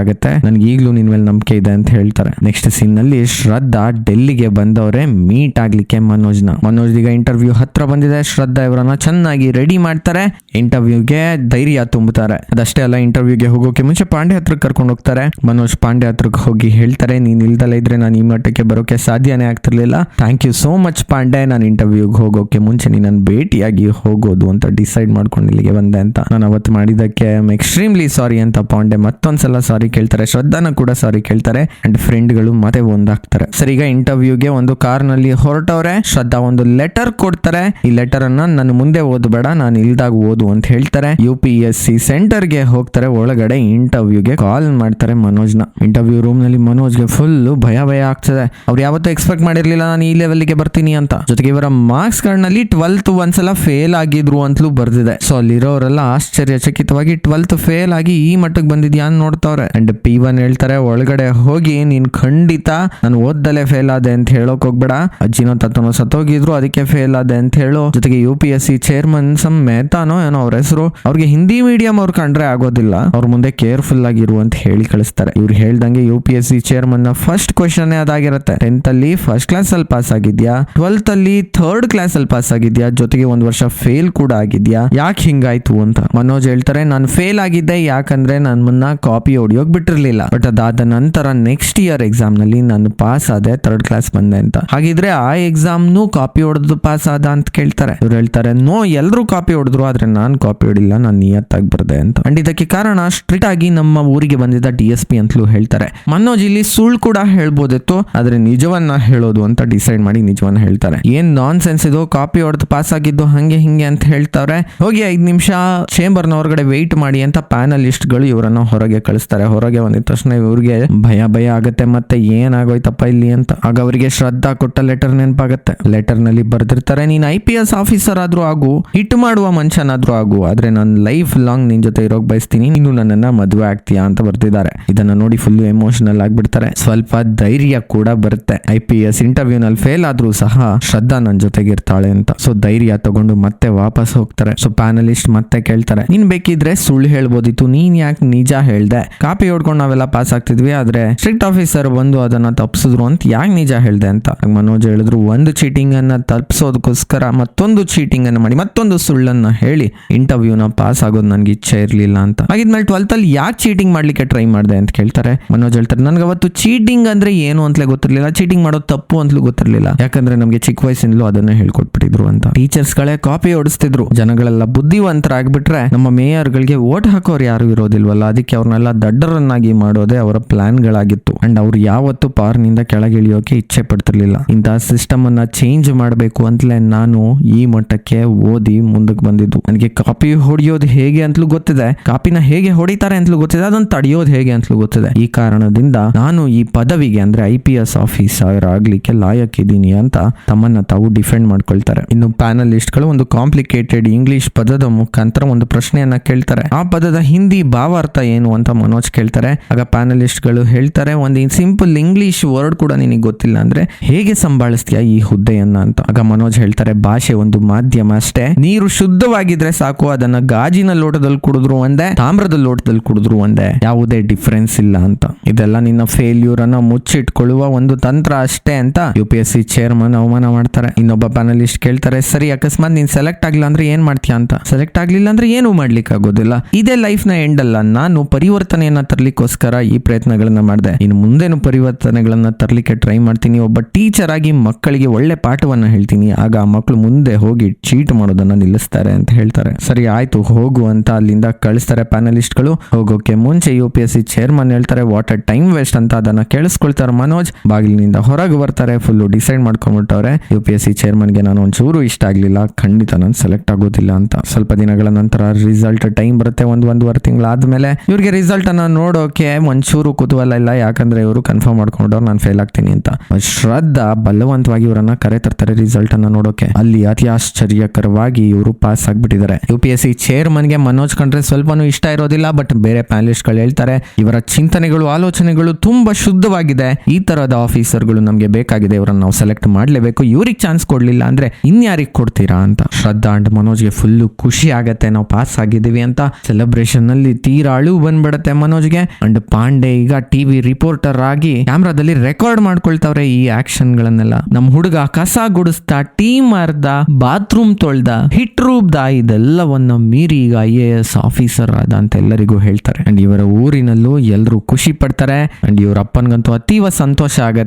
ಆಗುತ್ತೆ. ನನ್ಗೆ ಈಗಲೂ ನಿನ್ ಮೇಲೆ ನಂಬಿಕೆ ಇದೆ ಅಂತ ಹೇಳ್ತಾರೆ. ನೆಕ್ಸ್ಟ್ ಸೀನ್ನಲ್ಲಿ ಶ್ರದ್ಧಾ ಡೆಲ್ಲಿಗೆ ಬಂದವರೇ ಮೀಟ್ ಆಗ್ಲಿಕ್ಕೆ ಮನೋಜ್ನ. ಮನೋಜ್ ಈಗ ಇಂಟರ್ವ್ಯೂ ಹತ್ರ ಬಂದಿದೆ. ಶ್ರದ್ಧಾ ಇವರನ್ನ ಚೆನ್ನಾಗಿ ರೆಡಿ ಮಾಡ್ತಾರೆ. ಇಂಟರ್ವ್ಯೂಗೆ ಧೈರ್ಯ ತುಂಬುತ್ತಾರೆ. ಅದಷ್ಟೇ ಅಲ್ಲ ಇಂಟರ್ವ್ಯೂಗೆ ಹೋಗೋಕೆ ಮುಂಚೆ ಪಾಂಡೆ ಹತ್ರಕ್ಕೆ ಕರ್ಕೊಂಡು ಹೋಗ್ತಾರೆ. ಮನೋಜ್ ಪಾಂಡೆ ಹತ್ರಕ್ಕೆ ಹೋಗಿ ಹೇಳ್ತಾರೆ, ನೀನ್ ಇಲ್ದಲ್ಲ ಇದ್ರೆ ನಾನು ಈ ಮಟ್ಟಕ್ಕೆ ಬರೋಕೆ ಸಾಧ್ಯನೇ ಆಗ್ತಿರ್ಲಿಲ್ಲ. Thank you so much Pandey. ನಾನು ಇಂಟರ್ವ್ಯೂಗೆ ಹೋಗೋಕೆ ಮುಂಚೆ ನೀನು ಭೇಟಿಯಾಗಿ ಹೋಗೋದು ಅಂತ ಡಿಸೈಡ್ ಮಾಡ್ಕೊಂಡು ಇಲ್ಲಿಗೆ ಬಂದೆ ಅಂತ. ನಾನು ಅವತ್ತು ಮಾಡಿದ್ದಕ್ಕೆ ಐ ಎಕ್ಸ್ಟ್ರೀಮ್ಲಿ ಸಾರಿ ಅಂತ ಪಾಂಡೆ ಮತ್ತೊಂದ್ಸಲ ಸಾರಿ ಕೇಳ್ತಾರೆ. ಶ್ರದ್ಧಾನ ಕೂಡ ಸಾರಿ ಕೇಳ್ತಾರೆ. ಅಂಡ್ ಫ್ರೆಂಡ್ಗಳು ಮತ್ತೆ ಒಂದಾಗ್ತಾರೆ. ಸರಿ, ಈಗ ಇಂಟರ್ವ್ಯೂಗೆ ಒಂದು ಕಾರ್ನಲ್ಲಿ ಹೊರಟವ್ರೆ. ಶ್ರದ್ಧಾ ಒಂದು ಲೆಟರ್ ಕೊಡ್ತಾರೆ. ಈ ಲೆಟರ್ ಅನ್ನ ನಾನು ಮುಂದೆ ಓದಬೇಡ, ನಾನು ಇಲ್ದಾಗ ಓದು ಅಂತ ಹೇಳ್ತಾರೆ. ಯು ಪಿ ಎಸ್ ಸಿ ಸೆಂಟರ್ಗೆ ಹೋಗ್ತಾರೆ. ಒಳಗಡೆ ಇಂಟರ್ವ್ಯೂಗೆ ಕಾಲ್ ಮಾಡ್ತಾರೆ ಮನೋಜ್ನ. ಇಂಟರ್ವ್ಯೂ ರೂಮ್ನಲ್ಲಿ ಮನೋಜ್ಗೆ ಫುಲ್ ಭಯ ಭಯ ಆಗ್ತದೆ. ಅವ್ರು ಯಾವತ್ತೂ ಎಕ್ಸ್ಪೆಕ್ಟ್ ಮಾಡಿರ್ಲಿಲ್ಲ ನಾನು ಈ ಲೆವೆಲ್ಗೆ ಬರ್ತೀನಿ ಅಂತ. ಜೊತೆಗೆ ಇವರ ಮಾರ್ಕ್ಸ್ಗಳಲ್ಲಿ ಟ್ವೆಲ್ತ್ ಒಂದ್ಸಲ ಫೇಲ್ ಆಗಿದ್ರು ಅಂತಲೂ ಬರ್ದಿದೆ. ಸೊ ಅಲ್ಲಿರೋರೆಲ್ಲ ಆಶ್ಚರ್ಯಚಕಿತವಾಗಿ ಟ್ವೆಲ್ತ್ ಫೇಲ್ ಆಗಿ ಈ ಮಟ್ಟಕ್ಕೆ ಬಂದಿದ್ಯಾ ಅಂತ ನೋಡ್ತಾವ್ರೆ. ಅಂಡ್ ಪಿ ಒನ್ ಹೇಳ್ತಾರೆ, ಒಳಗಡೆ ಹೋಗಿ ನೀನ್ ಖಂಡಿತ ನಾನು ಓದ್ದಲೇ ಫೇಲ್ ಆದೆ ಅಂತ ಹೇಳೋಕ್ ಹೋಗ್ಬೇಡ. ಅಜ್ಜಿನೋ ತತ್ತನೋ ಸತ್ತೋಗಿದ್ರು, ಅದಕ್ಕೆ ಫೇಲ್ ಆದೆ ಅಂತ ಹೇಳು. ಜೊತೆಗೆ U P S C chairman some ಮೆಹತಾನೋ ಏನೋ ಅವ್ರ ಹೆಸರು, ಅವ್ರಿಗೆ ಹಿಂದಿ ಮೀಡಿಯಂ ಅವ್ರು ಕಂಡ್ರೆ ಆಗೋದಿಲ್ಲ. ಅವ್ರ ಮುಂದೆ ಕೇರ್ಫುಲ್ ಆಗಿರು ಅಂತ ಹೇಳಿ ಕಳಿಸ್ತಾರೆ. ಇವ್ರು ಹೇಳ್ದಂಗೆ ಯು ಪಿ ಎಸ್ ಸಿ ಚೇರ್ಮನ್ನ ಫಸ್ಟ್ ಕ್ವಶನ್ ಅದಾಗಿರುತ್ತೆ. ಟೆಂತ್ ಅಲ್ಲಿ ಫಸ್ಟ್ ಕ್ಲಾಸ್ ಅಲ್ಲಿ ಪಾಸ್ ಆಗಿದ್ಯಾ? ಟ್ವೆಲ್ತ್ ಅಲ್ಲಿ ಥರ್ಡ್ ಕ್ಲಾಸ್ ಅಲ್ಲಿ ಪಾಸ್ ಆಗಿದ್ಯಾ? ಜೊತೆಗೆ ಒಂದ್ ವರ್ಷ ಫೇಲ್ ಕೂಡ ಆಗಿದ್ಯಾ? ಯಾಕೆ ಹಿಂಗಾಯ್ತು ಅಂತ ಮನೋಜ್ ಹೇಳ್ತಾರೆ, ನಾನು ಫೇಲ್ ಆಗಿದ್ದೆ ಯಾಕಂದ್ರೆ ನನ್ನನ್ನ ಕಾಪಿ ಹೊಡಿಯೋಕ್ ಬಿಟ್ಟಿರ್ಲಿಲ್ಲ. ಬಟ್ ಅದಾದ ನಂತರ ನೆಕ್ಸ್ಟ್ ಇಯರ್ ಎಕ್ಸಾಮ್ನಲ್ಲಿ ನಾನು ಪಾಸ್ ಆದೆ ಥರ್ಡ್ ಕ್ಲಾಸ್ ಬಂದೆ ಅಂತ. ಹಾಗಿದ್ರೆ ಆ ಎಕ್ಸಾಮ್ ನು ಕಾಪಿ ಹೊಡೆದು ಪಾಸ್ ಆದ ಅಂತ ಕೇಳ್ತಾರೆ. ಇವ್ರು ಹೇಳ್ತಾರೆ, ನೋ, ಎಲ್ರು ಕಾಪಿ ಹೊಡೆದ್ರು, ಆದ್ರೆ ನಾನ್ ಕಾಪಿ ಹೊಡಿಲ್ಲ, ನಾನು ನಿಯತ್ತಾಗಿ ಬರ್ದೆ ಅಂತ. ಅಂಡ್ ಇದಕ್ಕೆ ಕಾರಣ ಸ್ಟ್ರಿಕ್ಟ್ ಆಗಿ ನಮ್ಮ ಊರಿಗೆ ಬಂದಿದ್ದ ಡಿ ಎಸ್ ಪಿ ಅಂತಲೂ ಹೇಳ್ತಾರೆ. ಮನೋಜ್ ಇಲ್ಲಿ ಸುಳ್ಳು ಕೂಡ ಹೇಳ್ಬೋದಿತ್ತು ನಿಜವನ್ನ ಹೇಳೋದು ಅಂತ ಡಿಸೈಡ್ ಮಾಡಿ ನಿಜವನ್ನ ಹೇಳ್ತಾರೆ. ಏನ್ ನಾನ್ ಸೆನ್ಸ್ ಇದು? ಕಾಪಿ ಹೊಡೆದು ಪಾಸ್ ಆಗಿದ್ದು ಹಂಗೆ ಹಿಂಗೆ ಅಂತ ಹೇಳ್ತಾರೆ. ಹೋಗಿ ಐದು ನಿಮಿಷ ಚೇಂಬರ್ನ ಹೊರಗಡೆ ವೆಯ್ಟ್ ಮಾಡಿ ಅಂತ ಪ್ಯಾನಲಿಸ್ಟ್ಗಳು ಇವರನ್ನ ಹೊರಗೆ ಕಳಿಸ್ತಾರೆ. ಹೊರಗೆ ಬಂದಿದ ತಕ್ಷಣ ಇವ್ರಿಗೆ ಭಯ ಭಯ ಆಗುತ್ತೆ. ಮತ್ತೆ ಏನಾಗೋಯ್ತಪ್ಪ ಇಲ್ಲಿ ಅಂತ. ಆಗ ಅವರಿಗೆ ಶ್ರದ್ಧಾ ಕೊಟ್ಟ ಲೆಟರ್ ನೆನಪಾಗತ್ತೆ. ಲೆಟರ್ನಲ್ಲಿ ಬರ್ದಿರ್ತಾರೆ. ನೀನ್ ಐ ಪಿ ಎಸ್ ಆಫೀಸರ್ ಆದ್ರೂ ಆಗು ಹಿಟ್ ಮಾಡುವ ಮನುಷ್ಯನಾದ್ರೂ ಆಗು, ಆದ್ರೆ ನಾನು ಲೈಫ್ ಲಾಂಗ್ ನಿನ್ ಜೊತೆ ಇರೋಕ್ ಬಯಸ್ತೀನಿ. ನೀನು ನನ್ನನ್ನ ಮದುವೆ ಆಗ್ತೀಯಾ ಅಂತ ಬರ್ತಿದ್ದಾರೆ ಇದನ್ನ ನೋಡಿ ಫುಲ್ ಎಮೋಷನಲ್ ಆಗ್ಬಿಡ್ತಾರೆ. ಸ್ವಲ್ಪ ಧೈರ್ಯ ಕೂಡ ಬರುತ್ತೆ. ಐ ಪಿ ಎಸ್ ಇಂಟರ್ವ್ಯೂ ನಲ್ಲಿ ಫೇಲ್ ಆದ್ರೂ ಸಹ ಶ್ರದ್ಧಾ ನನ್ನ ಜೊತೆಗೆ ಇರ್ತಾಳೆ ಅಂತ. ಸೊ ಧೈರ್ಯ ತಗೊಂಡು ಮತ್ತೆ ವಾಪಸ್ ಹೋಗ್ತಾರೆ. ಸೊ ಪ್ಯಾನಲಿಸ್ಟ್ ಮತ್ತೆ ಕೇಳ್ತಾರೆ. ನೀನ್ ಬೇಕಿದ್ರೆ ಸುಳ್ಳು ಹೇಳ್ಬೋದಿತ್ತು. ನೀನ್ ಯಾಕೆ ನಿಜ ಹೇಳ್ದೆ? ಕಾಪಿ ಹೊಡ್ಕೊಂಡು ನಾವೆಲ್ಲ ಪಾಸ್ ಆಗ್ತಿದ್ವಿ. ಆದ್ರೆ ಸ್ಟ್ರಿಕ್ಟ್ ಆಫೀಸರ್ ಬಂದು ಅದನ್ನ ತಪ್ಪಿಸಿದ್ರು ಅಂತ ಯಾಕೆ ನಿಜ ಹೇಳ್ದೆ ಅಂತ. ಮನೋಜ್ ಹೇಳಿದ್ರು, ಒಂದು ಚೀಟಿಂಗ್ ಅನ್ನ ತಪ್ಪಿಸೋದಕ್ಕೋಸ್ಕರ ಮತ್ತೊಂದು ಚೀಟಿಂಗ್ ಅನ್ನ ಮಾಡಿ, ಮತ್ತೊಂದು ಸುಳ್ಳನ್ನ ಹೇಳಿ. ಇಂಟರ್ವ್ಯೂನ ಪಾಸ್ ಆಗೋದು ನನ್ಗೆ ಇಚ್ಛೆ ಇರ್ಲಿಲ್ಲ ಅಂತ. ಹಾಗಿದ್ಮೇಲೆ ಟ್ವೆಲ್ತ್ ಅಲ್ಲಿ ಯಾಕೆ ಚೀಟಿಂಗ್ ಮಾಡ್ಲಿಕ್ಕೆ ಟ್ರೈ ಮಾಡಿದೆ ಅಂತ ಕೇಳ್ತಾರೆ. ಮನೋಜ್ ಹೇಳ್ತಾರೆ ನನ್ಗೆ ಅವತ್ತು ಚೀಟಿಂಗ್ ಅಂದ್ರೆ ಏನು ಅಂತಲೇ ಗೊತ್ತಿರ್ಲಿಲ್ಲ. ಚೀಟಿಂಗ್ ಮಾಡೋದು ತಪ್ಪು ಅಂತಲೂ ಗೊತ್ತಿರಲಿಲ್ಲ. ಯಾಕಂದ್ರೆ ನಮಗೆ ಚಿಕ್ಕ ವಯಸ್ಸಿನಲ್ಲೂ ಅದನ್ನ ಹೇಳ್ಕೊಟ್ಬಿಟ್ಟಿದ್ರು ಅಂತ. ಟೀಚರ್ಸ್ ಗಳೇ ಕಾಪಿ ಓಡಿಸ್ತಿದ್ರು. ಜನಗಳೆಲ್ಲ ಬುದ್ಧಿವಂತರಾಗ್ಬಿಟ್ರೆ ನಮ್ಮ ಮೇಯರ್ ಗಳಿಗೆ ವೋಟ್ ಹಾಕೋರು ಯಾರು ಇರೋದಿಲ್ವಲ್ಲ. ಅದಕ್ಕೆ ಅವ್ರನ್ನೆಲ್ಲ ದಡ್ಡರನ್ನಾಗಿ ಮಾಡೋದೇ ಅವರ ಪ್ಲಾನ್ ಗಳಾಗಿತ್ತು ಅಂಡ್ ಅವ್ರು ಯಾವತ್ತು ಪಾರ್ನಿಂದ ಕೆಳಗಿಳಿಯೋಕೆ ಇಚ್ಛೆ ಪಡ್ತಿರ್ಲಿಲ್ಲ. ಇಂತಹ ಸಿಸ್ಟಮ್ ಅನ್ನ ಚೇಂಜ್ ಮಾಡಬೇಕು ಅಂತಲೇ ನಾನು ಈ ಮಟ್ಟಕ್ಕೆ ಓದಿ ಮುಂದಕ್ಕೆ ಬಂದಿದ್ದು. ನನಗೆ ಕಾಪಿ ಹೊಡೆಯೋದು ಹೇಗೆ ಅಂತಲೂ ಗೊತ್ತಿದೆ. ಕಾಪಿನ ಹೇಗೆ ಹೊಡಿತಾರೆ ಅಂತಲೂ ಗೊತ್ತಿದೆ. ಅದನ್ನು ತಡೆಯೋದು ಹೇಗೆ ಅಂತಲೂ ಗೊತ್ತಿದೆ. ಈ ಕಾರಣದಿಂದ ನಾನು ಈ ಪದವಿಗೆ, ಅಂದ್ರೆ ಐ ಪಿ ಎಸ್ ಆಫೀಸರ್ ಆಗ್ಲಿಕ್ಕೆ ಲಾಯಕ್ಕಿದ್ದೀನಿ ಅಂತ ತಮ್ಮನ್ನ ತಾವು ಡಿಫೆಂಡ್ ಮಾಡ್ಕೊಳ್ತಾರೆ. ಇನ್ನು ಪ್ಯಾನಲಿಸ್ಟ್ಗಳು ಒಂದು ಕಾಂಪ್ಲಿಕೇಟೆಡ್ ಇಂಗ್ಲಿಷ್ ಪದದ ಮುಖಾಂತರ ಒಂದು ಪ್ರಶ್ನೆಯನ್ನ ಕೇಳ್ತಾರೆ. ಆ ಪದದ ಹಿಂದಿ ಭಾವಾರ್ಥ ಏನು ಅಂತ ಮನೋಜ್ ಕೇಳ್ತಾರೆ. ಆಗ ಪ್ಯಾನಲಿಸ್ಟ್ಗಳು ಹೇಳ್ತಾರೆ, ಒಂದು ಸಿಂಪಲ್ ಇಂಗ್ಲಿಷ್ ವರ್ಡ್ ಕೂಡ ನಿನಗೆ ಗೊತ್ತಿಲ್ಲ ಅಂದ್ರೆ ಹೇಗೆ ಸಂಭಾಳಿಸ್ತೀಯ ಈ ಹುದ್ದೆಯನ್ನ ಅಂತ? ಆಗ ಮನೋಜ್ ಹೇಳ್ತಾರೆ, ಭಾಷೆ ಒಂದು ಮಾಧ್ಯಮ ಅಷ್ಟೇ. ನೀರು ಶುದ್ಧವಾಗಿದ್ರೆ ಸಾಕು, ಅದನ್ನ ಗಾಜಿನ ಲೋಟದಲ್ಲಿ ಕುಡಿದ್ರು ಒಂದೇ, ತಾಮ್ರದ ಲೋಟದಲ್ಲಿ ಕುಡಿದ್ರು ಒಂದೇ. ಯಾವುದೇ ಡಿಫರೆನ್ಸ್ ಇಲ್ಲ ಅಂತ. ಇದೆಲ್ಲ ನಿನ್ನ ಫೇಲ್ಯೂರ್ ಅನ್ನ ಮುಚ್ಚಿಟ್ಕೊಳ್ಳುವ ಒಂದು ತಂತ್ರ ಅಷ್ಟೇ ಅಂತ U P S C chairman ಅವಮಾನ ಮಾಡ್ತಾರೆ. ಇನ್ನೊಬ್ಬ ಪ್ಯಾನಲಿಸ್ಟ್ ಕೇಳ್ತಾರೆ, ಸರಿ, ಅಕಸ್ಮಾತ್ ನೀನ್ ಸೆಲೆಕ್ಟ್ ಆಗಿಲ್ಲ ಅಂದ್ರೆ ಏನ್ ಮಾಡ್ತೀಯ ಅಂತ? ಸೆಲೆಕ್ಟ್ ಆಗ್ಲಿಲ್ಲ ಅಂದ್ರೆ ಏನು ಮಾಡ್ಲಿಕ್ಕೆ ಆಗೋದಿಲ್ಲ. ಇದೇ ಲೈಫ್ನ ಎಂಡ್ ಅಲ್ಲ. ನಾನು ಪರಿವರ್ತನೆಯನ್ನ ತರ್ಲಿಕ್ಕೋಸ್ಕರ ಈ ಪ್ರಯತ್ನಗಳನ್ನ ಮಾಡಿದೆ. ಇನ್ನು ಮುಂದೇನು ಪರಿವರ್ತನೆಗಳನ್ನ ತರ್ಲಿಕ್ಕೆ ಟ್ರೈ ಮಾಡ್ತೀನಿ. ಒಬ್ಬ ಟೀಚರ್ ಆಗಿ ಮಕ್ಕಳಿಗೆ ಒಳ್ಳೆ ಪಾಠವನ್ನ ಹೇಳ್ತೀನಿ. ಆಗ ಆ ಮಕ್ಕಳು ಮುಂದೆ ಹೋಗಿ ಚೀಟ್ ಮಾಡೋದನ್ನ ನಿಲ್ಲಿಸ್ತಾರೆ ಅಂತ ಹೇಳ್ತಾರೆ. ಸರಿ, ಆಯ್ತು, ಹೋಗು ಅಂತ ಅಲ್ಲಿಂದ ಕಳಿಸ್ತಾರೆ ಪ್ಯಾನಲಿಸ್ಟ್ಗಳು ಹೋಗೋಕೆ ಮುಂಚೆ U P S C chairman ಹೇಳ್ತಾರೆ ವಾಟರ್ ಟೈಮ್ ವೇಸ್ಟ್ ಅಂತ ಅದನ್ನ ಕೇಳಿಸ್ಕೊಳ್ತಾರೆ ಮನೋಜ್. ಬಾಗಿಲಿನಿಂದ ಹೊರಗೆ ಬರ್ತಾರೆ ಫುಲ್ಲು ಡಿಸೈಡ್ ಮಾಡ್ಕೊಂಡ್ಬಿಟ್ಟವ್ರೆ. ಯು ಪಿ ಎಸ್ ಸಿ ಚೇರ್ಮನ್ಗೆ ನಾನು ಒಂಚೂರು ಇಷ್ಟ ಆಗಲಿಲ್ಲ. ಖಂಡಿತ ನಾನು ಸೆಲೆಕ್ಟ್ ಆಗೋದಿಲ್ಲ ಅಂತ. ಸ್ವಲ್ಪ ದಿನಗಳ ನಂತರ ರಿಸಲ್ಟ್ ಟೈಮ್ ಬರುತ್ತೆ ಒಂದು ಒಂದೂವರೆ ತಿಂಗಳಾದ್ಮೇಲೆ ಇವ್ರಿಗೆ ರಿಸಲ್ಟ್ ಅನ್ನ ನೋಡೋಕೆ ಒಂಚೂರು ಕುತೂಹಲ ಇಲ್ಲ. ಯಾಕಂದ್ರೆ ಇವರು ಕನ್ಫರ್ಮ್ ಮಾಡ್ಕೊಂಡವ್ರು ನಾನು ಫೇಲ್ ಆಗ್ತೀನಿ ಅಂತ. ಶ್ರದ್ಧಾ ಬಲವಂತವಾಗಿ ಇವರನ್ನ ಕರೆ ತರ್ತಾರೆ ರಿಸಲ್ಟ್ ಅನ್ನ ನೋಡೋಕೆ. ಅಲ್ಲಿ ಅತಿ ಆಶ್ಚರ್ಯಕರವಾಗಿ ಇವರು ಪಾಸ್ ಆಗ್ಬಿಟ್ಟಿದ್ದಾರೆ. ಯು ಪಿ ಎಸ್ ಸಿ ಚೇರ್ಮನ್ಗೆ ಮನೋಜ್ ಕಂಡ್ರೆ ಸ್ವಲ್ಪನೂ ಇಷ್ಟ ಇರೋದಿಲ್ಲ ಬಟ್ ಬೇರೆ ಪ್ಯಾನಲಿಸ್ಟ್ಗಳು ಹೇಳ್ತಾರೆ, ಇವರ ಚಿಂತನೆಗಳು, ಆಲೋಚನೆಗಳು ತುಂಬಾ ಶುದ್ಧವಾಗಿದೆ. ಈ ತರದ ಆಫೀಸರ್ಗಳು ನಮಗೆ ಬೇಕಾಗಿದೆ ಇವರನ್ನು ನಾವು ಸೆಲೆಕ್ಟ್ ಮಾಡಲೇಬೇಕು. ಇವ್ರಿಗೆ ಚಾನ್ಸ್ ಕೊಡ್ಲಿಲ್ಲ ಅಂದ್ರೆ ಇನ್ಯಾರಿಗೆ ಕೊಡ್ತೀರಾ ಅಂತ. ಶ್ರದ್ಧಾ ಅಂಡ್ ಮನೋಜ್ಗೆ ಫುಲ್ ಖುಷಿ ಆಗತ್ತೆ, ನಾವು ಪಾಸ್ ಆಗಿದ್ದೀವಿ ಅಂತ. ಸೆಲೆಬ್ರೇಷನ್ನಲ್ಲಿ ತೀರಾ ಅಳು ಬಂದ್ಬಿಡತ್ತೆ ಮನೋಜ್ಗೆ. ಅಂಡ್ ಪಾಂಡೆ ಈಗ ಟಿವಿ ರಿಪೋರ್ಟರ್ ಆಗಿ ಕ್ಯಾಮ್ರಾದಲ್ಲಿ ರೆಕಾರ್ಡ್ ಮಾಡ್ಕೊಳ್ತಾವ್ರೆ ಈ ಆಕ್ಷನ್ ಗಳನ್ನೆಲ್ಲ ನಮ್ ಹುಡುಗ ಕಸ ಗುಡಿಸ್ತಾ ಟೀಮ್ ಅರ್ಧ ಬಾತ್ರೂಮ್ ತೊಳ್ದ ಹಿಟ್ ರೂಬ್ದ ಇದೆಲ್ಲವನ್ನ ಮೀರಿ ಈಗ ಐ ಎ ಎಸ್ ಆಫೀಸರ್ ಆದ ಅಂತ ಎಲ್ಲರಿಗೂ ಹೇಳ್ತಾರೆ. ಅಂಡ್ ಇವರ ಊರಿನಲ್ಲೂ ಎಲ್ಲರೂ ಖುಷಿ ಪಡ್ತಾರೆ. ಅಂಡ್ ಇವರ ಅಪ್ಪನ್ಗಂತೂ ಅತೀವ ಸಂತೋಷ ಆಗತ್ತೆ.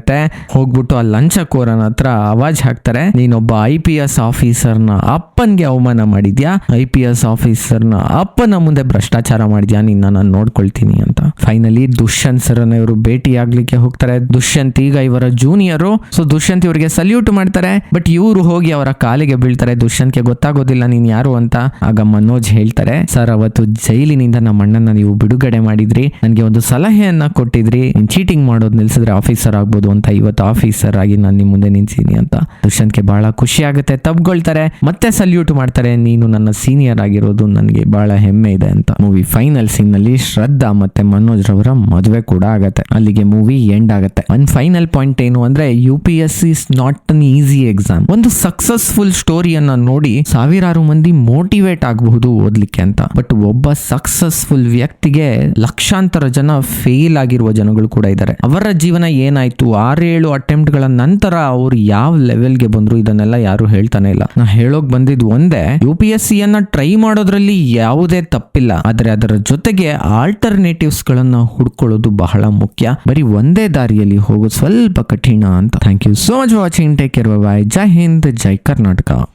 ಹೋಗ್ಬಿಟ್ಟು ಆ ಲಂಚಕೋರನ ಹತ್ರ ಅವಾಜ್ ಹಾಕ್ತಾರೆ. ನೀನೊಬ್ಬ ಐ ಪಿ ಎಸ್ ಆಫೀಸರ್ನ ಅಪ್ಪನ್ಗೆ ಅವಮಾನ ಮಾಡಿದ್ಯಾ? ಐ ಪಿ ಎಸ್ ಆಫೀಸರ್ನ ಅಪ್ಪನ ಮುಂದೆ ಭ್ರಷ್ಟಾಚಾರ ಮಾಡಿದ್ಯಾ? ನಿನ್ನ ನಾನು ನೋಡ್ಕೊಳ್ತೀನಿ ಅಂತ. ಫೈನಲಿ ದುಷ್ಯಂತ್ ಸರ್ನ ಇವರು ಭೇಟಿ ಆಗ್ಲಿಕ್ಕೆ ಹೋಗ್ತಾರೆ. ದುಷ್ಯಂತ್ ಈಗ ಇವರ ಜೂನಿಯರು ಸೊ ದುಷ್ಯಂತ್ ಇವರಿಗೆ ಸಲ್ಯೂಟ್ ಮಾಡ್ತಾರೆ. ಬಟ್ ಇವರು ಹೋಗಿ ಅವರ ಕಾಲಿಗೆ ಬೀಳ್ತಾರೆ. ದುಷ್ಯಂತ್ಗೆ ಗೊತ್ತಾಗೋದಿಲ್ಲ ನೀನ್ ಯಾರು ಅಂತ. ಆಗ ಮನೋಜ್ ಹೇಳ್ತಾರೆ ಸರ್ ಅವತ್ತು ಜೈಲಿನಿಂದ ನಮ್ಮ ಅಣ್ಣನ ನೀವು ಬಿಡುಗಡೆ ಮಾಡಿದ್ರಿ. ನನಗೆ ಒಂದು ಸಲಹೆಯನ್ನ ಕೊಟ್ಟಿದ್ರಿ. ಚೀಟಿಂಗ್ ಮಾಡೋದು ನಿಲ್ಸಿದ್ರೆ ಆಫೀಸರ್ ಆಗ್ಬೋದು ಅಂತ ಇವತ್ತು ಆಫೀಸರ್ ಆಗಿ ನಾನು ನಿಮ್ಮ ಮುಂದೆ ನಿಂತೀನಿ ಅಂತ. ದುಷ್ಯಂತ್ಗೆ ಬಹಳ ಖುಷಿ ಆಗುತ್ತೆ. ತಬ್ಕೊಳ್ತಾರೆ ಮತ್ತೆ ಸಲ್ಯೂಟ್ ಮಾಡ್ತಾರೆ. ನೀನು ನನ್ನ ಸೀನಿಯರ್ ಆಗಿರೋದು ನನಗೆ ಬಹಳ ಹೆಮ್ಮೆ ಇದೆ ಅಂತ. ಮೂವಿ ಫೈನಲ್ ಸೀನ್ನಲ್ಲಿ ಶ್ರದ್ಧಾ ಮತ್ತೆ ಮನೋಜ್ ರವರ ಮದುವೆ ಕೂಡ ಆಗತ್ತೆ. ಅಲ್ಲಿಗೆ ಮೂವಿ ಎಂಡ್ ಆಗತ್ತೆ. ಒಂದ್ ಫೈನಲ್ ಪಾಯಿಂಟ್ ಏನು ಅಂದ್ರೆ U P S is not an easy exam ಒಂದು ಸಕ್ಸಸ್ಫುಲ್ ಸ್ಟೋರಿಯನ್ನ ನೋಡಿ ಸಾವಿರಾರು ಮಂದಿ ಮೋಟಿವೇಟ್ ಆಗಬಹುದು ಓದ್ಲಿಕ್ಕೆ ಅಂತ. ಬಟ್ ಒಬ್ಬ ಸಕ್ಸಸ್ಫುಲ್ ವ್ಯಕ್ತಿಗೆ ಲಕ್ಷಾಂತರ ಜನ ಫೇಲ್ ಆಗಿರುವ ಜನಗಳು ಕೂಡ ಇದ್ದಾರೆ. ಅವರ ಜೀವನ ಏನಾಯ್ತು? ಆರೇಳು ಅಟೆಂಪ್ಟ್ಗಳ ನಂತರ ಅವ್ರು ಯಾವ ಲೆವೆಲ್ಗೆ ಬಂದರು ಇದನ್ನೆಲ್ಲ ಯಾರು ಹೇಳ್ತಾನೆ ಇಲ್ಲ. ನಾ ಹೇಳೋಕೆ ಬಂದಿದ್ದು ಒಂದೇ, ಯು ಪಿ ಎಸ್ ಸಿಯನ್ನು ಟ್ರೈ ಮಾಡೋದ್ರಲ್ಲಿ ಯಾವುದೇ ತಪ್ಪಿಲ್ಲ. ಆದರೆ ಅದರ ಜೊತೆಗೆ ಆಲ್ಟರ್ನೇಟಿವ್ಸ್ ಗಳನ್ನ ಹುಡ್ಕೊಳ್ಳೋದು ಬಹಳ ಮುಖ್ಯ. ಬರೀ ಒಂದೇ ದಾರಿಯಲ್ಲಿ ಹೋಗೋದು ಸ್ವಲ್ಪ ಕಠಿಣ ಅಂತ. Thank you so much watching take care bye ಜೈ ಹಿಂದ್ ಜೈ ಕರ್ನಾಟಕ